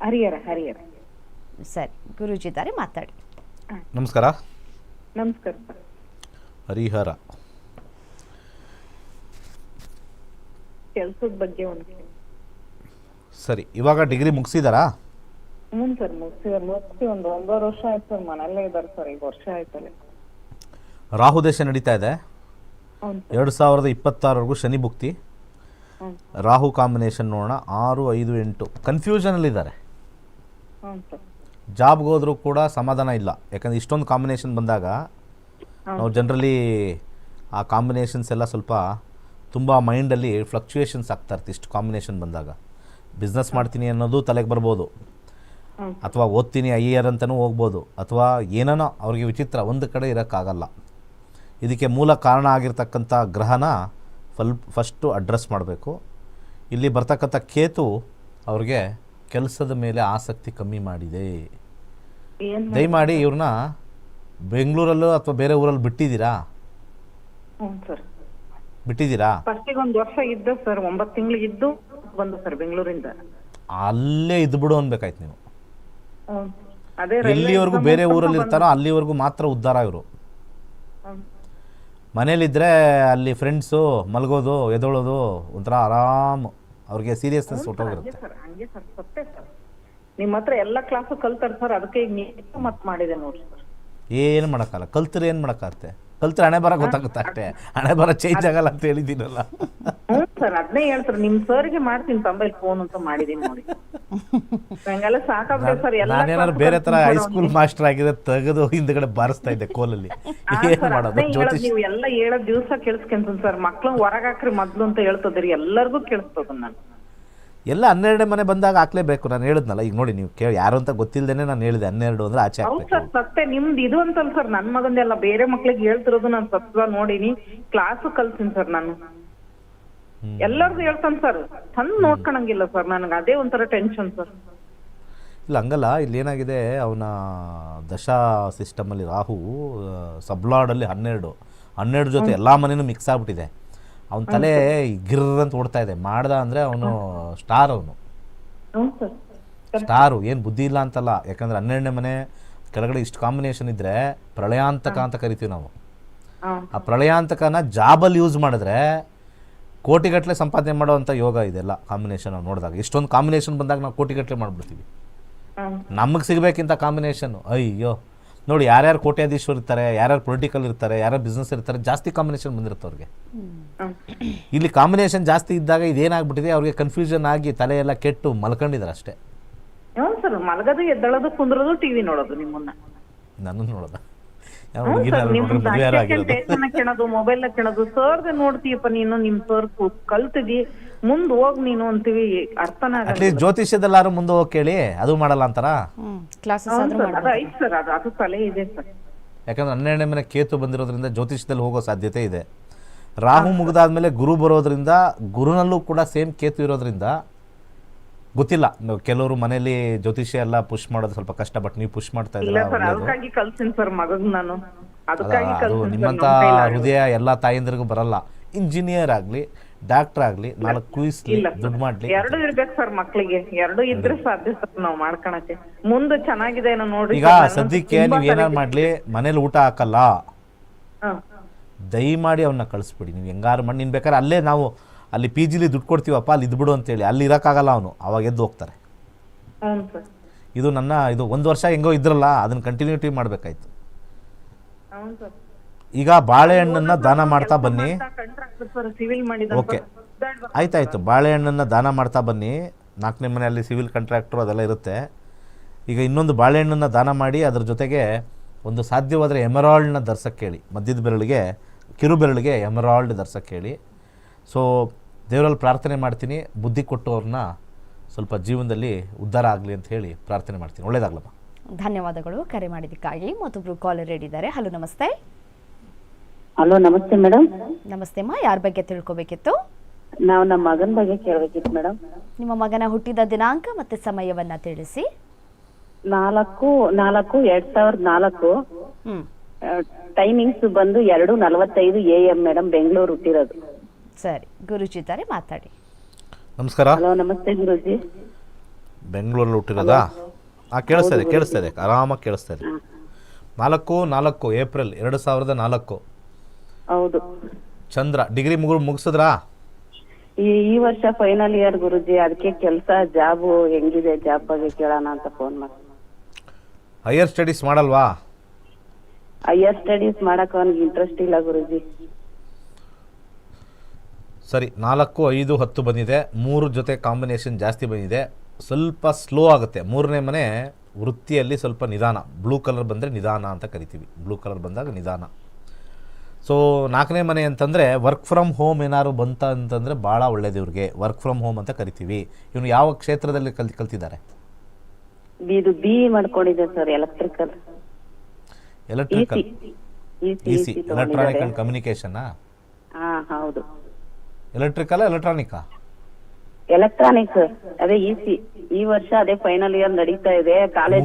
ಹರಿಹರ ಹರಿಹರ. ಸರಿ ಗುರುಜಿ ಇದ್ದಾರೆ ಮಾತಾಡಿ. ನಮಸ್ಕಾರ. ನಮಸ್ಕಾರ ಸರ್. ಹರಿಹರ. ಕೆಲ್ಸದ ಬಗ್ಗೆ ಒಂದು ಸರಿ ಇವಾಗ ಡಿಗ್ರಿ ಮುಗಿಸಿದಾರಾ? ಹ್ಞೂ ಸರ್ ಮುಗಿಸಿ ಮುಗಿಸಿ ಒಂದು ಒಂದೂವರೆ ವರ್ಷ ಆಯ್ತು ಸರ್ ಮನೆಯಲ್ಲೇ ಇದ್ದಾರೆ ಸರ್ ಈಗ ವರ್ಷ ಆಯ್ತಲ್ಲ. ರಾಹು ದೇಶ ನಡೀತಾ ಇದೆ? ಎರಡು ಸಾವಿರದ ಇಪ್ಪತ್ತಾರವರೆಗೂ ಶನಿ ಭುಕ್ತಿ. ರಾಹು ಕಾಂಬಿನೇಷನ್ ನೋಡೋಣ ಆರು ಐದು ಎಂಟು. ಕನ್ಫ್ಯೂಷನಲ್ಲಿದ್ದಾರೆ ಹ್ಞೂ ಸರ್. ಜಾಬ್ಗೆ ಹೋದರೂ ಕೂಡ ಸಮಾಧಾನ ಇಲ್ಲ. ಯಾಕಂದ್ರೆ ಇಷ್ಟೊಂದು ಕಾಂಬಿನೇಷನ್ ಬಂದಾಗ ನಾವು ಜನರಲಿ ಆ ಕಾಂಬಿನೇಷನ್ಸ್ ಎಲ್ಲ ಸ್ವಲ್ಪ ತುಂಬ ಮೈಂಡಲ್ಲಿ ಫ್ಲಕ್ಚುಯೇಷನ್ಸ್ ಆಗ್ತಾ ಇರ್ತಿ ಇಷ್ಟು ಕಾಂಬಿನೇಷನ್ ಬಂದಾಗ. ಬಿಸ್ನೆಸ್ ಮಾಡ್ತೀನಿ ಅನ್ನೋದು ತಲೆಗೆ ಬರ್ಬೋದು. ಅಥವಾ ಓದ್ತೀನಿ ಐ ಇಯರ್ ಅಂತಲೂ ಹೋಗ್ಬೋದು. ಅಥವಾ ಏನೇನೋ ಅವ್ರಿಗೆ ವಿಚಿತ್ರ ಒಂದು ಕಡೆ ಇರೋಕ್ಕಾಗಲ್ಲ. ಇದಕ್ಕೆ ಮೂಲ ಕಾರಣ ಆಗಿರ್ತಕ್ಕಂಥ ಗ್ರಹನ ಫಲ್ ಫಸ್ಟು ಅಡ್ರೆಸ್ ಮಾಡಬೇಕು. ಇಲ್ಲಿ ಬರ್ತಕ್ಕಂಥ ಕೇತು ಅವ್ರಿಗೆ ಕೆಲಸದ ಮೇಲೆ ಆಸಕ್ತಿ ಕಮ್ಮಿ ಮಾಡಿದೆ. ದಯಮಾಡಿ ಇವ್ರನ್ನ ಬೆಂಗಳೂರಲ್ಲೂ ಅಥವಾ ಬೇರೆ ಊರಲ್ಲಿ ಬಿಟ್ಟಿದ್ದೀರಾ? ಬಿಟ್ಟಿದ್ದೀರಾ? ಫಸ್ಟಿಗೆ ಒಂದು ವರ್ಷ ಇದ್ದ ಸರ್ ಒಂಬತ್ತು ತಿಂಗಳು ಇದ್ದು ಬಂದು ಸರ್ ಬೆಂಗಳೂರಿಂದ. ಅಲ್ಲೇ ಇದ್ಬಿಡು ಅನ್ಬೇಕಾಯ್ತು ನೀವು. ಅದೇ ರೈಲ್ವೆ ಎಲ್ಲಿವರೆಗೂ exam ಬೇರೆ ಮುಗ್ಸ್ಕೊಂಡು ಊರಲ್ಲಿ ಬಂದೆ. ಇರ್ತಾರೋ ಅಲ್ಲಿವರೆಗೂ ಮಾತ್ರ ಉದ್ಧಾರ ಇವರು. ಮನೇಲಿದ್ರೆ ಅಲ್ಲಿ ಫ್ರೆಂಡ್ಸು ಮಲಗೋದು ಎದೊಳೋದು ಒಂಥರ ಆರಾಮ್ ಅವ್ರಿಗೆ ಸೀರಿಯಸ್ನೆಸ್ ಹೊಟ್ಟೋಗಿರುತ್ತೆ ಸರ್ ಹಂಗೆ ಸರ್ ಸತ್ತೆ ಸರ್ ನಿಮ್ಮ ಹತ್ರ ಎಲ್ಲ ಕ್ಲಾಸು ಕಲ್ತಾರ ಸರ್ ಅದಕ್ಕೆ ಈಗ ನೀವು ಮತ್ ಮಾಡಿದೆ ನೋಡ್ರಿ ಸರ್. ಏನು ಮಾಡೋಕ್ಕಲ್ಲ ಕಲ್ತ್ರೆ ಏನು ಮಾಡೋಕ್ಕಾಗತ್ತೆ? ಕಲ್ತ್ರೆ ಹಣೆ ಬರ ಗೊತ್ತಾಗುತ್ತೆ ಅಷ್ಟೇ. ಹಣೆ ಬರ ಚೇಂಜ್ ಆಗಲ್ಲ ಅಂತ ಹೇಳಿದ್ದೀನಲ್ಲ. ಹ್ಞೂ ಸರ್ ಅದನ್ನೇ ಹೇಳ್ತಾರೆ. ನಿಮ್ ಸರ್ಗೆ ಮಾಡ್ತೀನಿ ತಂಬೈಲ್ ಫೋನ್ ಅಂತ ಮಾಡಿದೀನಿ ನೋಡಿ. ಸಾಕಾಗ್ತದೆ ಸರ್ ನಾನೇನಾದ್ರು ಬೇರೆ ತರ ಹೈಸ್ಕೂಲ್ ಮಾಸ್ಟರ್ ಆಗಿದೆ ತೆಗೆದು ಹಿಂದ್ಗಡೆ ಬಾರಿಸ್ತಾ ಇದ್ದೆ ಕೋಲಲ್ಲಿ. ಏನ್ ಮಾಡೋದು? ಜ್ಯೋತಿಷ್ ನೀವು ಎಲ್ಲ ಹೇಳೋ ದಿವಸ ಕೇಳಿಸ್ಕೊಂತ ಸರ್. ಮಕ್ಳು ಹೊರಗಾಕ್ರಿ ಮೊದ್ಲು ಅಂತ ಹೇಳ್ತದ್ರಿ ಎಲ್ಲರಿಗೂ ಕೇಳಿಸ್ತದ ನಾನು. ಎಲ್ಲ ಹನ್ನೆರಡನೇ ಮನೆ ಬಂದಾಗ ಹಾಕ್ಲೇಬೇಕು. ನಾನು ಹೇಳಿದ್ನಲ್ಲ ಈಗ ನೋಡಿ ನೀವು ಕೇಳಿ ಯಾರು ಅಂತ ಗೊತ್ತಿಲ್ಲದೇನೆ ನಾನು ಹೇಳಿದೆ ಹನ್ನೆರಡು ಅಂದ್ರೆ ಆಚೆ ಹೌದು ಹಾಕ್ಬೇಕು. ಸರ್ ಸತ್ಯ ನಿಮ್ದು ಇದು ಅಂತಲ್ಲ ಸರ್ ನನ್ ಮಗಂದೆಲ್ಲ ಬೇರೆ ಮಕ್ಳಿಗೆ ಹೇಳ್ತಿರೋದು ನಾನು ಸತ್ವ ನೋಡಿನಿ. ಕ್ಲಾಸ್ ಕಲ್ತೀನಿ ಸರ್ ನಾನು. ಎಲ್ಲರಿಗೂ ಹೇಳ್ತಾನೆ ಸರ್ ಚಂದ ನೋಡ್ಕೊಳಂಗಿಲ್ಲ ಸರ್ ನನಗೆ ಅದೇ ಒಂಥರ ಟೆನ್ಷನ್ ಸರ್. ಇಲ್ಲ ಹಂಗಲ್ಲ ಇಲ್ಲಿ ಏನಾಗಿದೆ ಅವನ ದಶಾ ಸಿಸ್ಟಮಲ್ಲಿ ರಾಹು ಸಬ್ಲಾಡಲ್ಲಿ ಹನ್ನೆರಡು. ಹನ್ನೆರಡು ಜೊತೆ ಎಲ್ಲ ಮನೇನೂ ಮಿಕ್ಸ್ ಆಗ್ಬಿಟ್ಟಿದೆ. ಅವನ ತಲೆ ಗಿರ್ ಅಂತ ಓಡ್ತಾ ಇದೆ. ಮಾಡ್ದ ಅಂದ್ರೆ ಅವನು ಸ್ಟಾರ್ ಅವನು. ಸ್ಟಾರು ಏನು ಬುದ್ಧಿ ಇಲ್ಲ ಅಂತಲ್ಲ. ಯಾಕಂದ್ರೆ ಹನ್ನೆರಡನೇ ಮನೆ ಕೆಳಗಡೆ ಇಷ್ಟು ಕಾಂಬಿನೇಷನ್ ಇದ್ರೆ ಪ್ರಳಯಾಂತಕ ಅಂತ ಕರಿತೀವಿ ನಾವು. ಆ ಪ್ರಳಯಾಂತಕನ ಜಾಬಲ್ಲಿ ಯೂಸ್ ಮಾಡಿದ್ರೆ ಕೋಟಿಗಟ್ಟಲೆ ಸಂಪಾದನೆ ಮಾಡೋವಂಥ ಯೋಗ ಇದೆಲ್ಲ ಕಾಂಬಿನೇಷನ್ ನಾವು ನೋಡಿದಾಗ. ಇಷ್ಟೊಂದು ಕಾಂಬಿನೇಷನ್ ಬಂದಾಗ ನಾವು ಕೋಟಿಗಟ್ಟಲೆ ಮಾಡಿಬಿಡ್ತೀವಿ. ನಮಗೆ ಸಿಗಬೇಕಿಂತ ಕಾಂಬಿನೇಷನ್ ಅಯ್ಯೋ ನೋಡಿ ಯಾರ್ಯಾರು ಕೋಟ್ಯಾಧೀಶ್ವರ್ ಇರ್ತಾರೆ ಯಾರ್ಯಾರು ಪೊಲಿಟಿಕಲ್ ಇರ್ತಾರೆ ಯಾರ್ಯಾರು ಬಿಸ್ನೆಸ್ ಇರ್ತಾರೆ ಜಾಸ್ತಿ ಕಾಂಬಿನೇಷನ್ ಬಂದಿರುತ್ತೆ ಅವ್ರಿಗೆ. ಇಲ್ಲಿ ಕಾಂಬಿನೇಷನ್ ಜಾಸ್ತಿ ಇದ್ದಾಗ ಇದೇನಾಗ್ಬಿಟ್ಟಿದೆ ಅವ್ರಿಗೆ ಕನ್ಫ್ಯೂಷನ್ ಆಗಿ ತಲೆ ಎಲ್ಲ ಕೆಟ್ಟು ಮಲ್ಕೊಂಡಿದ್ದಾರೆ ಅಷ್ಟೇ. ಸರ್ ಮಲಗೋದು ಎದ್ದಳದು ಕುಂದ್ರದು ಟಿವಿ ನೋಡೋದು ನಿಮ್ಮನ್ನ. ನೋಡೋದ? ಸರ್ ಕೇಳೋದು ಮೊಬೈಲ್ ಕೇಳೋದು ಸರ್ಗೆ ನೋಡ್ತೀಯಪ್ಪ ನೀನು ನಿಮ್ ಸರ್ ಕಲ್ತಿದಿ ಮುಂದ್ ಹೋಗ್ ನೀನು ಅಂತೀವಿ ಅರ್ಥನ ಅಟ್ಲೀಸ್ಟ್ ಜ್ಯೋತಿಷ್ಯದಲ್ಲಾರು ಮುಂದೆ ಹೋಗಿ ಕೇಳಿ ಅದು ಮಾಡಲ್ಲ ಅಂತಾರ? ಹ್ಮ್ ಕ್ಲಾಸಸ್ ಹೌದು ಆದ್ರೂ ಸರ್ ಅದು ಮಾಡ್ಬೋದು ಐತ್ ಸರ್ ಅದು ಅದು ತಲೆ ಇದೆ ಸರ್. ಯಾಕಂದ್ರೆ ಹನ್ನೆರಡನೇ ಮೇಲೆ ಕೇತು ಬಂದಿರೋದ್ರಿಂದ ಜ್ಯೋತಿಷ್ಯದಲ್ಲಿ ಹೋಗೋ ಸಾಧ್ಯತೆ ಇದೆ. ರಾಹು ಮುಗಿದಾದ್ಮೇಲೆ ಗುರು ಬರೋದ್ರಿಂದ ಗುರುನಲ್ಲೂ ಕೂಡ ಸೇಮ್ ಕೇತು ಇರೋದ್ರಿಂದ ಗೊತ್ತಿಲ್ಲ. ನಾವು ಕೆಲವರು ಮನೇಲಿ ಜ್ಯೋತಿಷ್ಯ ಎಲ್ಲ ಪುಷ್ ಮಾಡೋದು ಸ್ವಲ್ಪ ಕಷ್ಟ ಬಟ್ ನೀವು ಪುಷ್ ಮಾಡ್ತಾ ಇಲ್ಲ ಇದ್ದೀರಾ ಸರ್ ಒಳ್ಳೇದು. ಅದಕ್ಕಾಗಿ ಕಲ್ಸಿನ್ ಸರ್ ಮಗಗ್ ನಾನು. ಅಲ್ಲ, ಅದಕ್ಕಾಗಿ ಅದು ಕಲ್ಸಿನ್ ನಿಮ್ಮಂಥ ಹೃದಯ ಎಲ್ಲ ತಾಯಂದಿರಿಗೂ ಬರಲ್ಲ. ಇಂಜಿನಿಯರ್ ಆಗಲಿ ಡಾಕ್ಟರ್ ಆಗ್ಲಿ ನಾಲ್ಕು ಕುಯಿಸ್ಲಿ ದುಡ್ಡು ಮಾಡ್ಲಿ. ಎರಡು ಇರ್ಬೇಕು ಸರ್ ಮಕ್ಳಿಗೆ. ಎರಡು ಇದ್ರೆ ಸಾಧ್ಯ ಸರ್ ನಾವು ಮಾಡ್ಕೊಳಕ್ಕೆ. ಮುಂದೆ ಚೆನ್ನಾಗಿದೆ ಏನೋ ನೋಡ್ರಿ ಈಗ ಸದ್ಯಕ್ಕೆ ನೀವು ಏನಾರು ಮಾಡ್ಲಿ ಮನೇಲಿ ಊಟ ಹಾಕಲ್ಲ. ದಯಮಾಡಿ ಅವನ್ನ ಕಳಿಸ್ಬಿಡಿ. ನೀವು ಹೆಂಗಾರು ಮಾಡಿ ನೀನು ಬೇಕಾದ್ರೆ ಅಲ್ಲೇ ನಾವು ಅಲ್ಲಿ ಪಿ ಜಿಲಿ ದುಡ್ಡು ಕೊಡ್ತೀವಪ್ಪ ಅಲ್ಲಿ ಇದ್ಬಿಡು ಅಂತೇಳಿ. ಅಲ್ಲಿ ಇರೋಕ್ಕಾಗಲ್ಲ ಅವನು. ಅವಾಗ ಎದ್ದು ಹೋಗ್ತಾರೆ. ಇದು ನನ್ನ ಇದು ಒಂದು ವರ್ಷ ಹೆಂಗೋ ಇದ್ರಲ್ಲ ಅದನ್ನ ಕಂಟಿನ್ಯೂಟಿ ಮಾಡಬೇಕಾಯ್ತು. ಈಗ ಬಾಳೆಹಣ್ಣನ್ನು ದಾನ ಮಾಡ್ತಾ ಬನ್ನಿ. ಸರ್ ಸಿವಿಲ್ ಮಾಡಿದ ಓಕೆ. ಆಯ್ತಾಯ್ತು. ಬಾಳೆಹಣ್ಣನ್ನು ದಾನ ಮಾಡ್ತಾ ಬನ್ನಿ. ನಾಲ್ಕನೇ ಮನೆಯಲ್ಲಿ ಸಿವಿಲ್ ಕಾಂಟ್ರಾಕ್ಟ್ರು ಅದೆಲ್ಲ ಇರುತ್ತೆ. ಈಗ ಇನ್ನೊಂದು ಬಾಳೆಹಣ್ಣನ್ನು ದಾನ ಮಾಡಿ ಅದ್ರ ಜೊತೆಗೆ ಒಂದು ಸಾಧ್ಯವಾದರೆ ಎಮರಾಲ್ಡ್ನ ಧರ್ಸಕ್ಕೆ ಹೇಳಿ ಮಧ್ಯದ ಬೆರಳಿಗೆ ಕಿರು ಬೆರಳಿಗೆ ಎಮರಾಲ್ಡ್ ಧರ್ಸಕ್ಕೆ ಹೇಳಿ ಸೊ ದೇವರಲ್ಲಿ ಪ್ರಾರ್ಥನೆ ಮಾಡ್ತೀನಿ. ಬುದ್ಧಿ ಕೊಟ್ಟು ಅವ್ರನ್ನ ಸ್ವಲ್ಪ ಜೀವನದಲ್ಲಿ ಉದ್ಧಾರ ಆಗಲಿ ಅಂತ ಹೇಳಿ ಪ್ರಾರ್ಥನೆ ಮಾಡ್ತೀನಿ. ಒಳ್ಳೇದಾಗ್ಲಮ್ಮ ಧನ್ಯವಾದಗಳು. ಕರೆ ಮಾಡಿದ್ದಕ್ಕಾಗಿ ಮತ್ತೊಬ್ರು ಕಾಲರ್ ರೆಡಿ ಇದ್ದಾರೆ. ಹಲೋ ನಮಸ್ತೆ. ಹಲೋ ನಮಸ್ತೆ ಮೇಡಮ್. ನಮಸ್ತೆ ಅಮ್ಮ ಯಾರ ಬಗ್ಗೆ ತಿಳ್ಕೊಬೇಕಿತ್ತು? ನಾವು ನಮ್ಮ ಮಗನ ಬಗ್ಗೆ ಕೇಳಬೇಕಿತ್ತು ಮೇಡಮ್. ನಿಮ್ಮ ಮಗನ ಹುಟ್ಟಿದ ದಿನಾಂಕ ಮತ್ತೆ ಸಮಯವನ್ನ ತಿಳಿಸಿ. ನಾಲ್ಕು ನಾಲ್ಕು ಎರಡ್ ಸಾವಿರದ ನಾಲ್ಕು. ಹ್ಮ್. ಟೈಮಿಂಗ್ಸ್ ಬಂದು ಎರಡು ನಲವತ್ತೈದು ಎ ಎಂ ಮೇಡಮ್ ಬೆಂಗಳೂರು ಹುಟ್ಟಿರೋದು. ಸರಿ ಗುರುಜಿ ತಾರೆ ಮಾತಾಡಿ. ನಮಸ್ಕಾರ. ಹಲೋ ನಮಸ್ತೆ ಗುರುಜಿ. ಬೆಂಗಳೂರಲ್ಲಿ ಹುಟ್ಟಿರೋದಾ? ಹಾಂ ಕೇಳಿಸ್ತಾ ಇದೆ ಕೇಳಿಸ್ತಾ ಇದೆ ಆರಾಮಾಗಿ ಕೇಳಿಸ್ತಾ ಇದೆ. ನಾಲ್ಕು ನಾಲ್ಕು ಏಪ್ರಿಲ್ ಎರಡು ಸಾವಿರದ ನಾಲ್ಕು. ಹೌದು. ಚಂದ್ರ ಡಿಗ್ರಿ ಮುಗು ಮುಗಿಸಿದ್ರಾ? ಈ ಈ ವರ್ಷ ಫೈನಲ್ ಇಯರ್ ಗುರುಜಿ ಅದಕ್ಕೆ ಕೆಲಸ ಜಾಬ್ ಹೆಂಗಿದೆ ಜಾಬ್ ಬಗ್ಗೆ ಕೇಳೋಣ ಅಂತ ಫೋನ್ ಮಾಡಿ ಹೈಯರ್ ಸ್ಟಡೀಸ್ ಮಾಡಲ್ವಾ? ಹೈಯರ್ ಸ್ಟಡೀಸ್ ಮಾಡಕ್ ಅವನಿಗೆ ಇಂಟ್ರೆಸ್ಟ್ ಇಲ್ಲ ಗುರುಜಿ. ಸರಿ ನಾಲ್ಕು ಐದು ಹತ್ತು ಬಂದಿದೆ. ಮೂರು ಜೊತೆ ಕಾಂಬಿನೇಷನ್ ಜಾಸ್ತಿ ಬಂದಿದೆ. ಸ್ವಲ್ಪ ಸ್ಲೋ ಆಗುತ್ತೆ. ಮೂರನೇ ಮನೆ ವೃತ್ತಿಯಲ್ಲಿ ಸ್ವಲ್ಪ ನಿಧಾನ. ಬ್ಲೂ ಕಲರ್ ಬಂದರೆ ನಿಧಾನ ಅಂತ ಕರಿತೀವಿ. ಬ್ಲೂ ಕಲರ್ ಬಂದಾಗ ನಿಧಾನ. ಸೊ ನಾಲ್ಕನೇ ಮನೆ ಅಂತಂದರೆ ವರ್ಕ್ ಫ್ರಮ್ ಹೋಮ್ ಏನಾದ್ರು ಬಂತ ಅಂತಂದರೆ ಭಾಳ ಒಳ್ಳೇದು ಇವ್ರಿಗೆ. ವರ್ಕ್ ಫ್ರಮ್ ಹೋಮ್ ಅಂತ ಕರಿತೀವಿ. ಇವನು ಯಾವ ಕ್ಷೇತ್ರದಲ್ಲಿ ಕಲ್ ಕಲ್ತಿದ್ದಾರೆ? ಇದು ಬಿ ಮಾಡ್ಕೊಂಡಿದೆ sir electrical electrical E E electronic and communication ಹೌದು. ಎಲೆಕ್ಟ್ರಿಕಲ್ ಎಲೆಕ್ಟ್ರಾನಿಕಾ ಎಲೆಕ್ಟ್ರಾನಿಕ್ಸ್ ಅದೇ ಇಸಿ ಈ ವರ್ಷ ಅದೇ ಫೈನಲ್ ಇಯರ್ ನಡೀತಾ ಇದೆ. ಕಾಲೇಜ್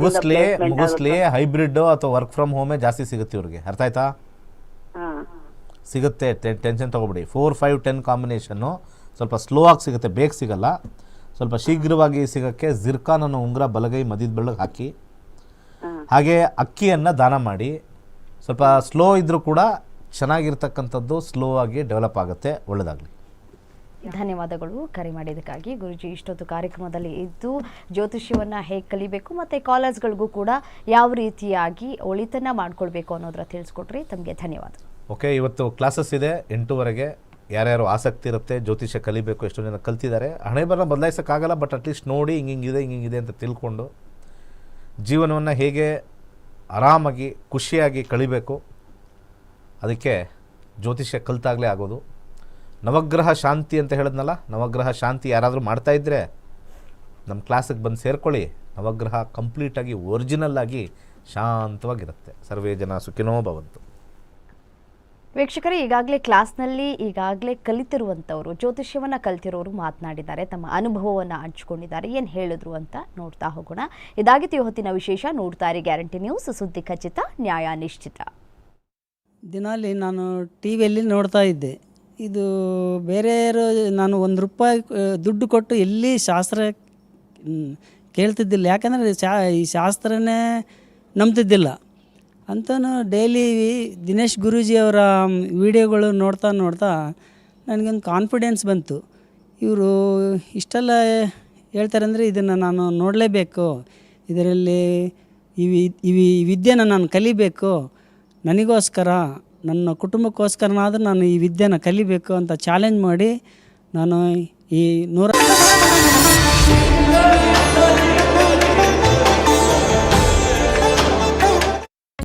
ಮುಗಿಸ್ಲಿ ಹೈಬ್ರಿಡ್ ಅಥವಾ ವರ್ಕ್ ಫ್ರಮ್ ಹೋಮೇ ಜಾಸ್ತಿ ಸಿಗುತ್ತೆ ಇವ್ರಿಗೆ. ಅರ್ಥ ಆಯ್ತಾ? ಸಿಗುತ್ತೆ ಟೆನ್ಷನ್ ತೊಗೊಬಿಡಿ. ಫೋರ್ ಫೈವ್ ಟೆನ್ ಕಾಂಬಿನೇಷನ್ನು ಸ್ವಲ್ಪ ಸ್ಲೋ ಆಗಿ ಸಿಗುತ್ತೆ, ಬೇಗ ಸಿಗಲ್ಲ. ಸ್ವಲ್ಪ ಶೀಘ್ರವಾಗಿ ಸಿಗೋಕ್ಕೆ ಜಿರ್ಕಾನನ್ನು ಉಂಗುರ, ಬಲಗೈ ಮದಿದ ಬೆಳಗ್ಗೆ ಹಾಕಿ. ಹಾಗೆ ಅಕ್ಕಿಯನ್ನು ದಾನ ಮಾಡಿ. ಸ್ವಲ್ಪ ಸ್ಲೋ ಇದ್ದರೂ ಕೂಡ ಚೆನ್ನಾಗಿರ್ತಕ್ಕಂಥದ್ದು ಸ್ಲೋ ಆಗಿ ಡೆವಲಪ್ ಆಗುತ್ತೆ ಒಳ್ಳೆಯದಾಗಲಿ ಧನ್ಯವಾದಗಳು. ಕರೆ ಮಾಡಿದ್ದಕ್ಕಾಗಿ ಗುರುಜಿ ಇಷ್ಟೊತ್ತು ಕಾರ್ಯಕ್ರಮದಲ್ಲಿ ಇದ್ದು ಜ್ಯೋತಿಷ್ಯವನ್ನು ಹೇಗೆ ಕಲಿಬೇಕು ಮತ್ತು ಕಾಲೇಜ್ಗಳಿಗೂ ಕೂಡ ಯಾವ ರೀತಿಯಾಗಿ ಒಳಿತನ್ನು ಮಾಡ್ಕೊಳ್ಬೇಕು ಅನ್ನೋದ್ರ ತಿಳಿಸ್ಕೊಟ್ರಿ. ತಮಗೆ ಧನ್ಯವಾದ. ಓಕೆ, ಇವತ್ತು ಕ್ಲಾಸಸ್ ಇದೆ. ಎಂಟೂವರೆಗೆ ಯಾರ್ಯಾರು ಆಸಕ್ತಿ ಇರುತ್ತೆ ಜ್ಯೋತಿಷ್ಯ ಕಲಿಬೇಕು ಎಷ್ಟೋ ಜನ ಕಲ್ತಿದ್ದಾರೆ. ಹಣೆ ಬರ ಬದಲಾಯಿಸೋಕ್ಕಾಗಲ್ಲ, ಬಟ್ ಅಟ್ಲೀಸ್ಟ್ ನೋಡಿ ಹಿಂಗಿದೆ ಹಿಂಗಿದೆ ಅಂತ ತಿಳ್ಕೊಂಡು ಜೀವನವನ್ನು ಹೇಗೆ ಆರಾಮಾಗಿ, ಖುಷಿಯಾಗಿ ಕಳಿಬೇಕು ಅದಕ್ಕೆ ಜ್ಯೋತಿಷ್ಯ ಕಲಿತಾಗಲೇ ಆಗೋದು. ನವಗ್ರಹ ಶಾಂತಿ ಅಂತ ಹೇಳಿದ್ನಲ್ಲ ನವಗ್ರಹ ಶಾಂತಿ ಯಾರಾದರೂ ಮಾಡ್ತಾಯಿದ್ರೆ ನಮ್ಮ ಕ್ಲಾಸಿಗೆ ಬಂದು ಸೇರ್ಕೊಳ್ಳಿ. ನವಗ್ರಹ ಕಂಪ್ಲೀಟಾಗಿ ಒರಿಜಿನಲ್ ಆಗಿ ಶಾಂತವಾಗಿರುತ್ತೆ. ಸರ್ವೇ ಜನ ಸುಖಿನೋ ಭವಂತು. ವೀಕ್ಷಕರೇ ಈಗಾಗಲೇ ಕ್ಲಾಸ್ನಲ್ಲಿ ಈಗಾಗಲೇ ಕಲಿತಿರುವಂಥವರು ಜ್ಯೋತಿಷ್ಯವನ್ನು ಕಲಿತಿರೋರು ಮಾತನಾಡಿದ್ದಾರೆ ತಮ್ಮ ಅನುಭವವನ್ನು ಹಂಚ್ಕೊಂಡಿದ್ದಾರೆ ಏನು ಹೇಳಿದ್ರು ಅಂತ ನೋಡ್ತಾ ಹೋಗೋಣ. ಇದಾಗಿತ್ತು ಇವತ್ತಿನ ವಿಶೇಷ ನೋಡ್ತಾ ಇರಿ ಗ್ಯಾರಂಟಿ ನ್ಯೂಸ್ ಸುದ್ದಿ ಖಚಿತ ನ್ಯಾಯ ನಿಶ್ಚಿತ. ದಿನಾಲಿ ನಾನು ಟಿ ವಿಯಲ್ಲಿ ನೋಡ್ತಾ ಇದ್ದೆ. ಇದು ಬೇರೆಯವರು ನಾನು ಒಂದು ರೂಪಾಯಿ ದುಡ್ಡು ಕೊಟ್ಟು ಎಲ್ಲಿ ಶಾಸ್ತ್ರ ಕೇಳ್ತಿದ್ದಿಲ್ಲ. ಯಾಕಂದರೆ ಶಾ, ಈ ಶಾಸ್ತ್ರನೇ ನಂಬ್ತಿದ್ದಿಲ್ಲ. ಅಂತಲೂ ಡೈಲಿ ದಿನೇಶ್ ಗುರೂಜಿಯವರ ವಿಡಿಯೋಗಳು ನೋಡ್ತಾ ನೋಡ್ತಾ ನನಗೊಂದು ಕಾನ್ಫಿಡೆನ್ಸ್ ಬಂತು. ಇವರು ಇಷ್ಟೆಲ್ಲ ಹೇಳ್ತಾರೆ ಅಂದರೆ ಇದನ್ನು ನಾನು ನೋಡಲೇಬೇಕು. ಇದರಲ್ಲಿ ಇವಿ ಇವಿ ಈ ವಿದ್ಯೆನ ನಾನು ಕಲಿಬೇಕು. ನನಗೋಸ್ಕರ ನನ್ನ ಕುಟುಂಬಕ್ಕೋಸ್ಕರನಾದರೂ ನಾನು ಈ ವಿದ್ಯೆನ ಕಲಿಬೇಕು ಅಂತ ಚಾಲೆಂಜ್ ಮಾಡಿ ನಾನು ಈ ನೂರ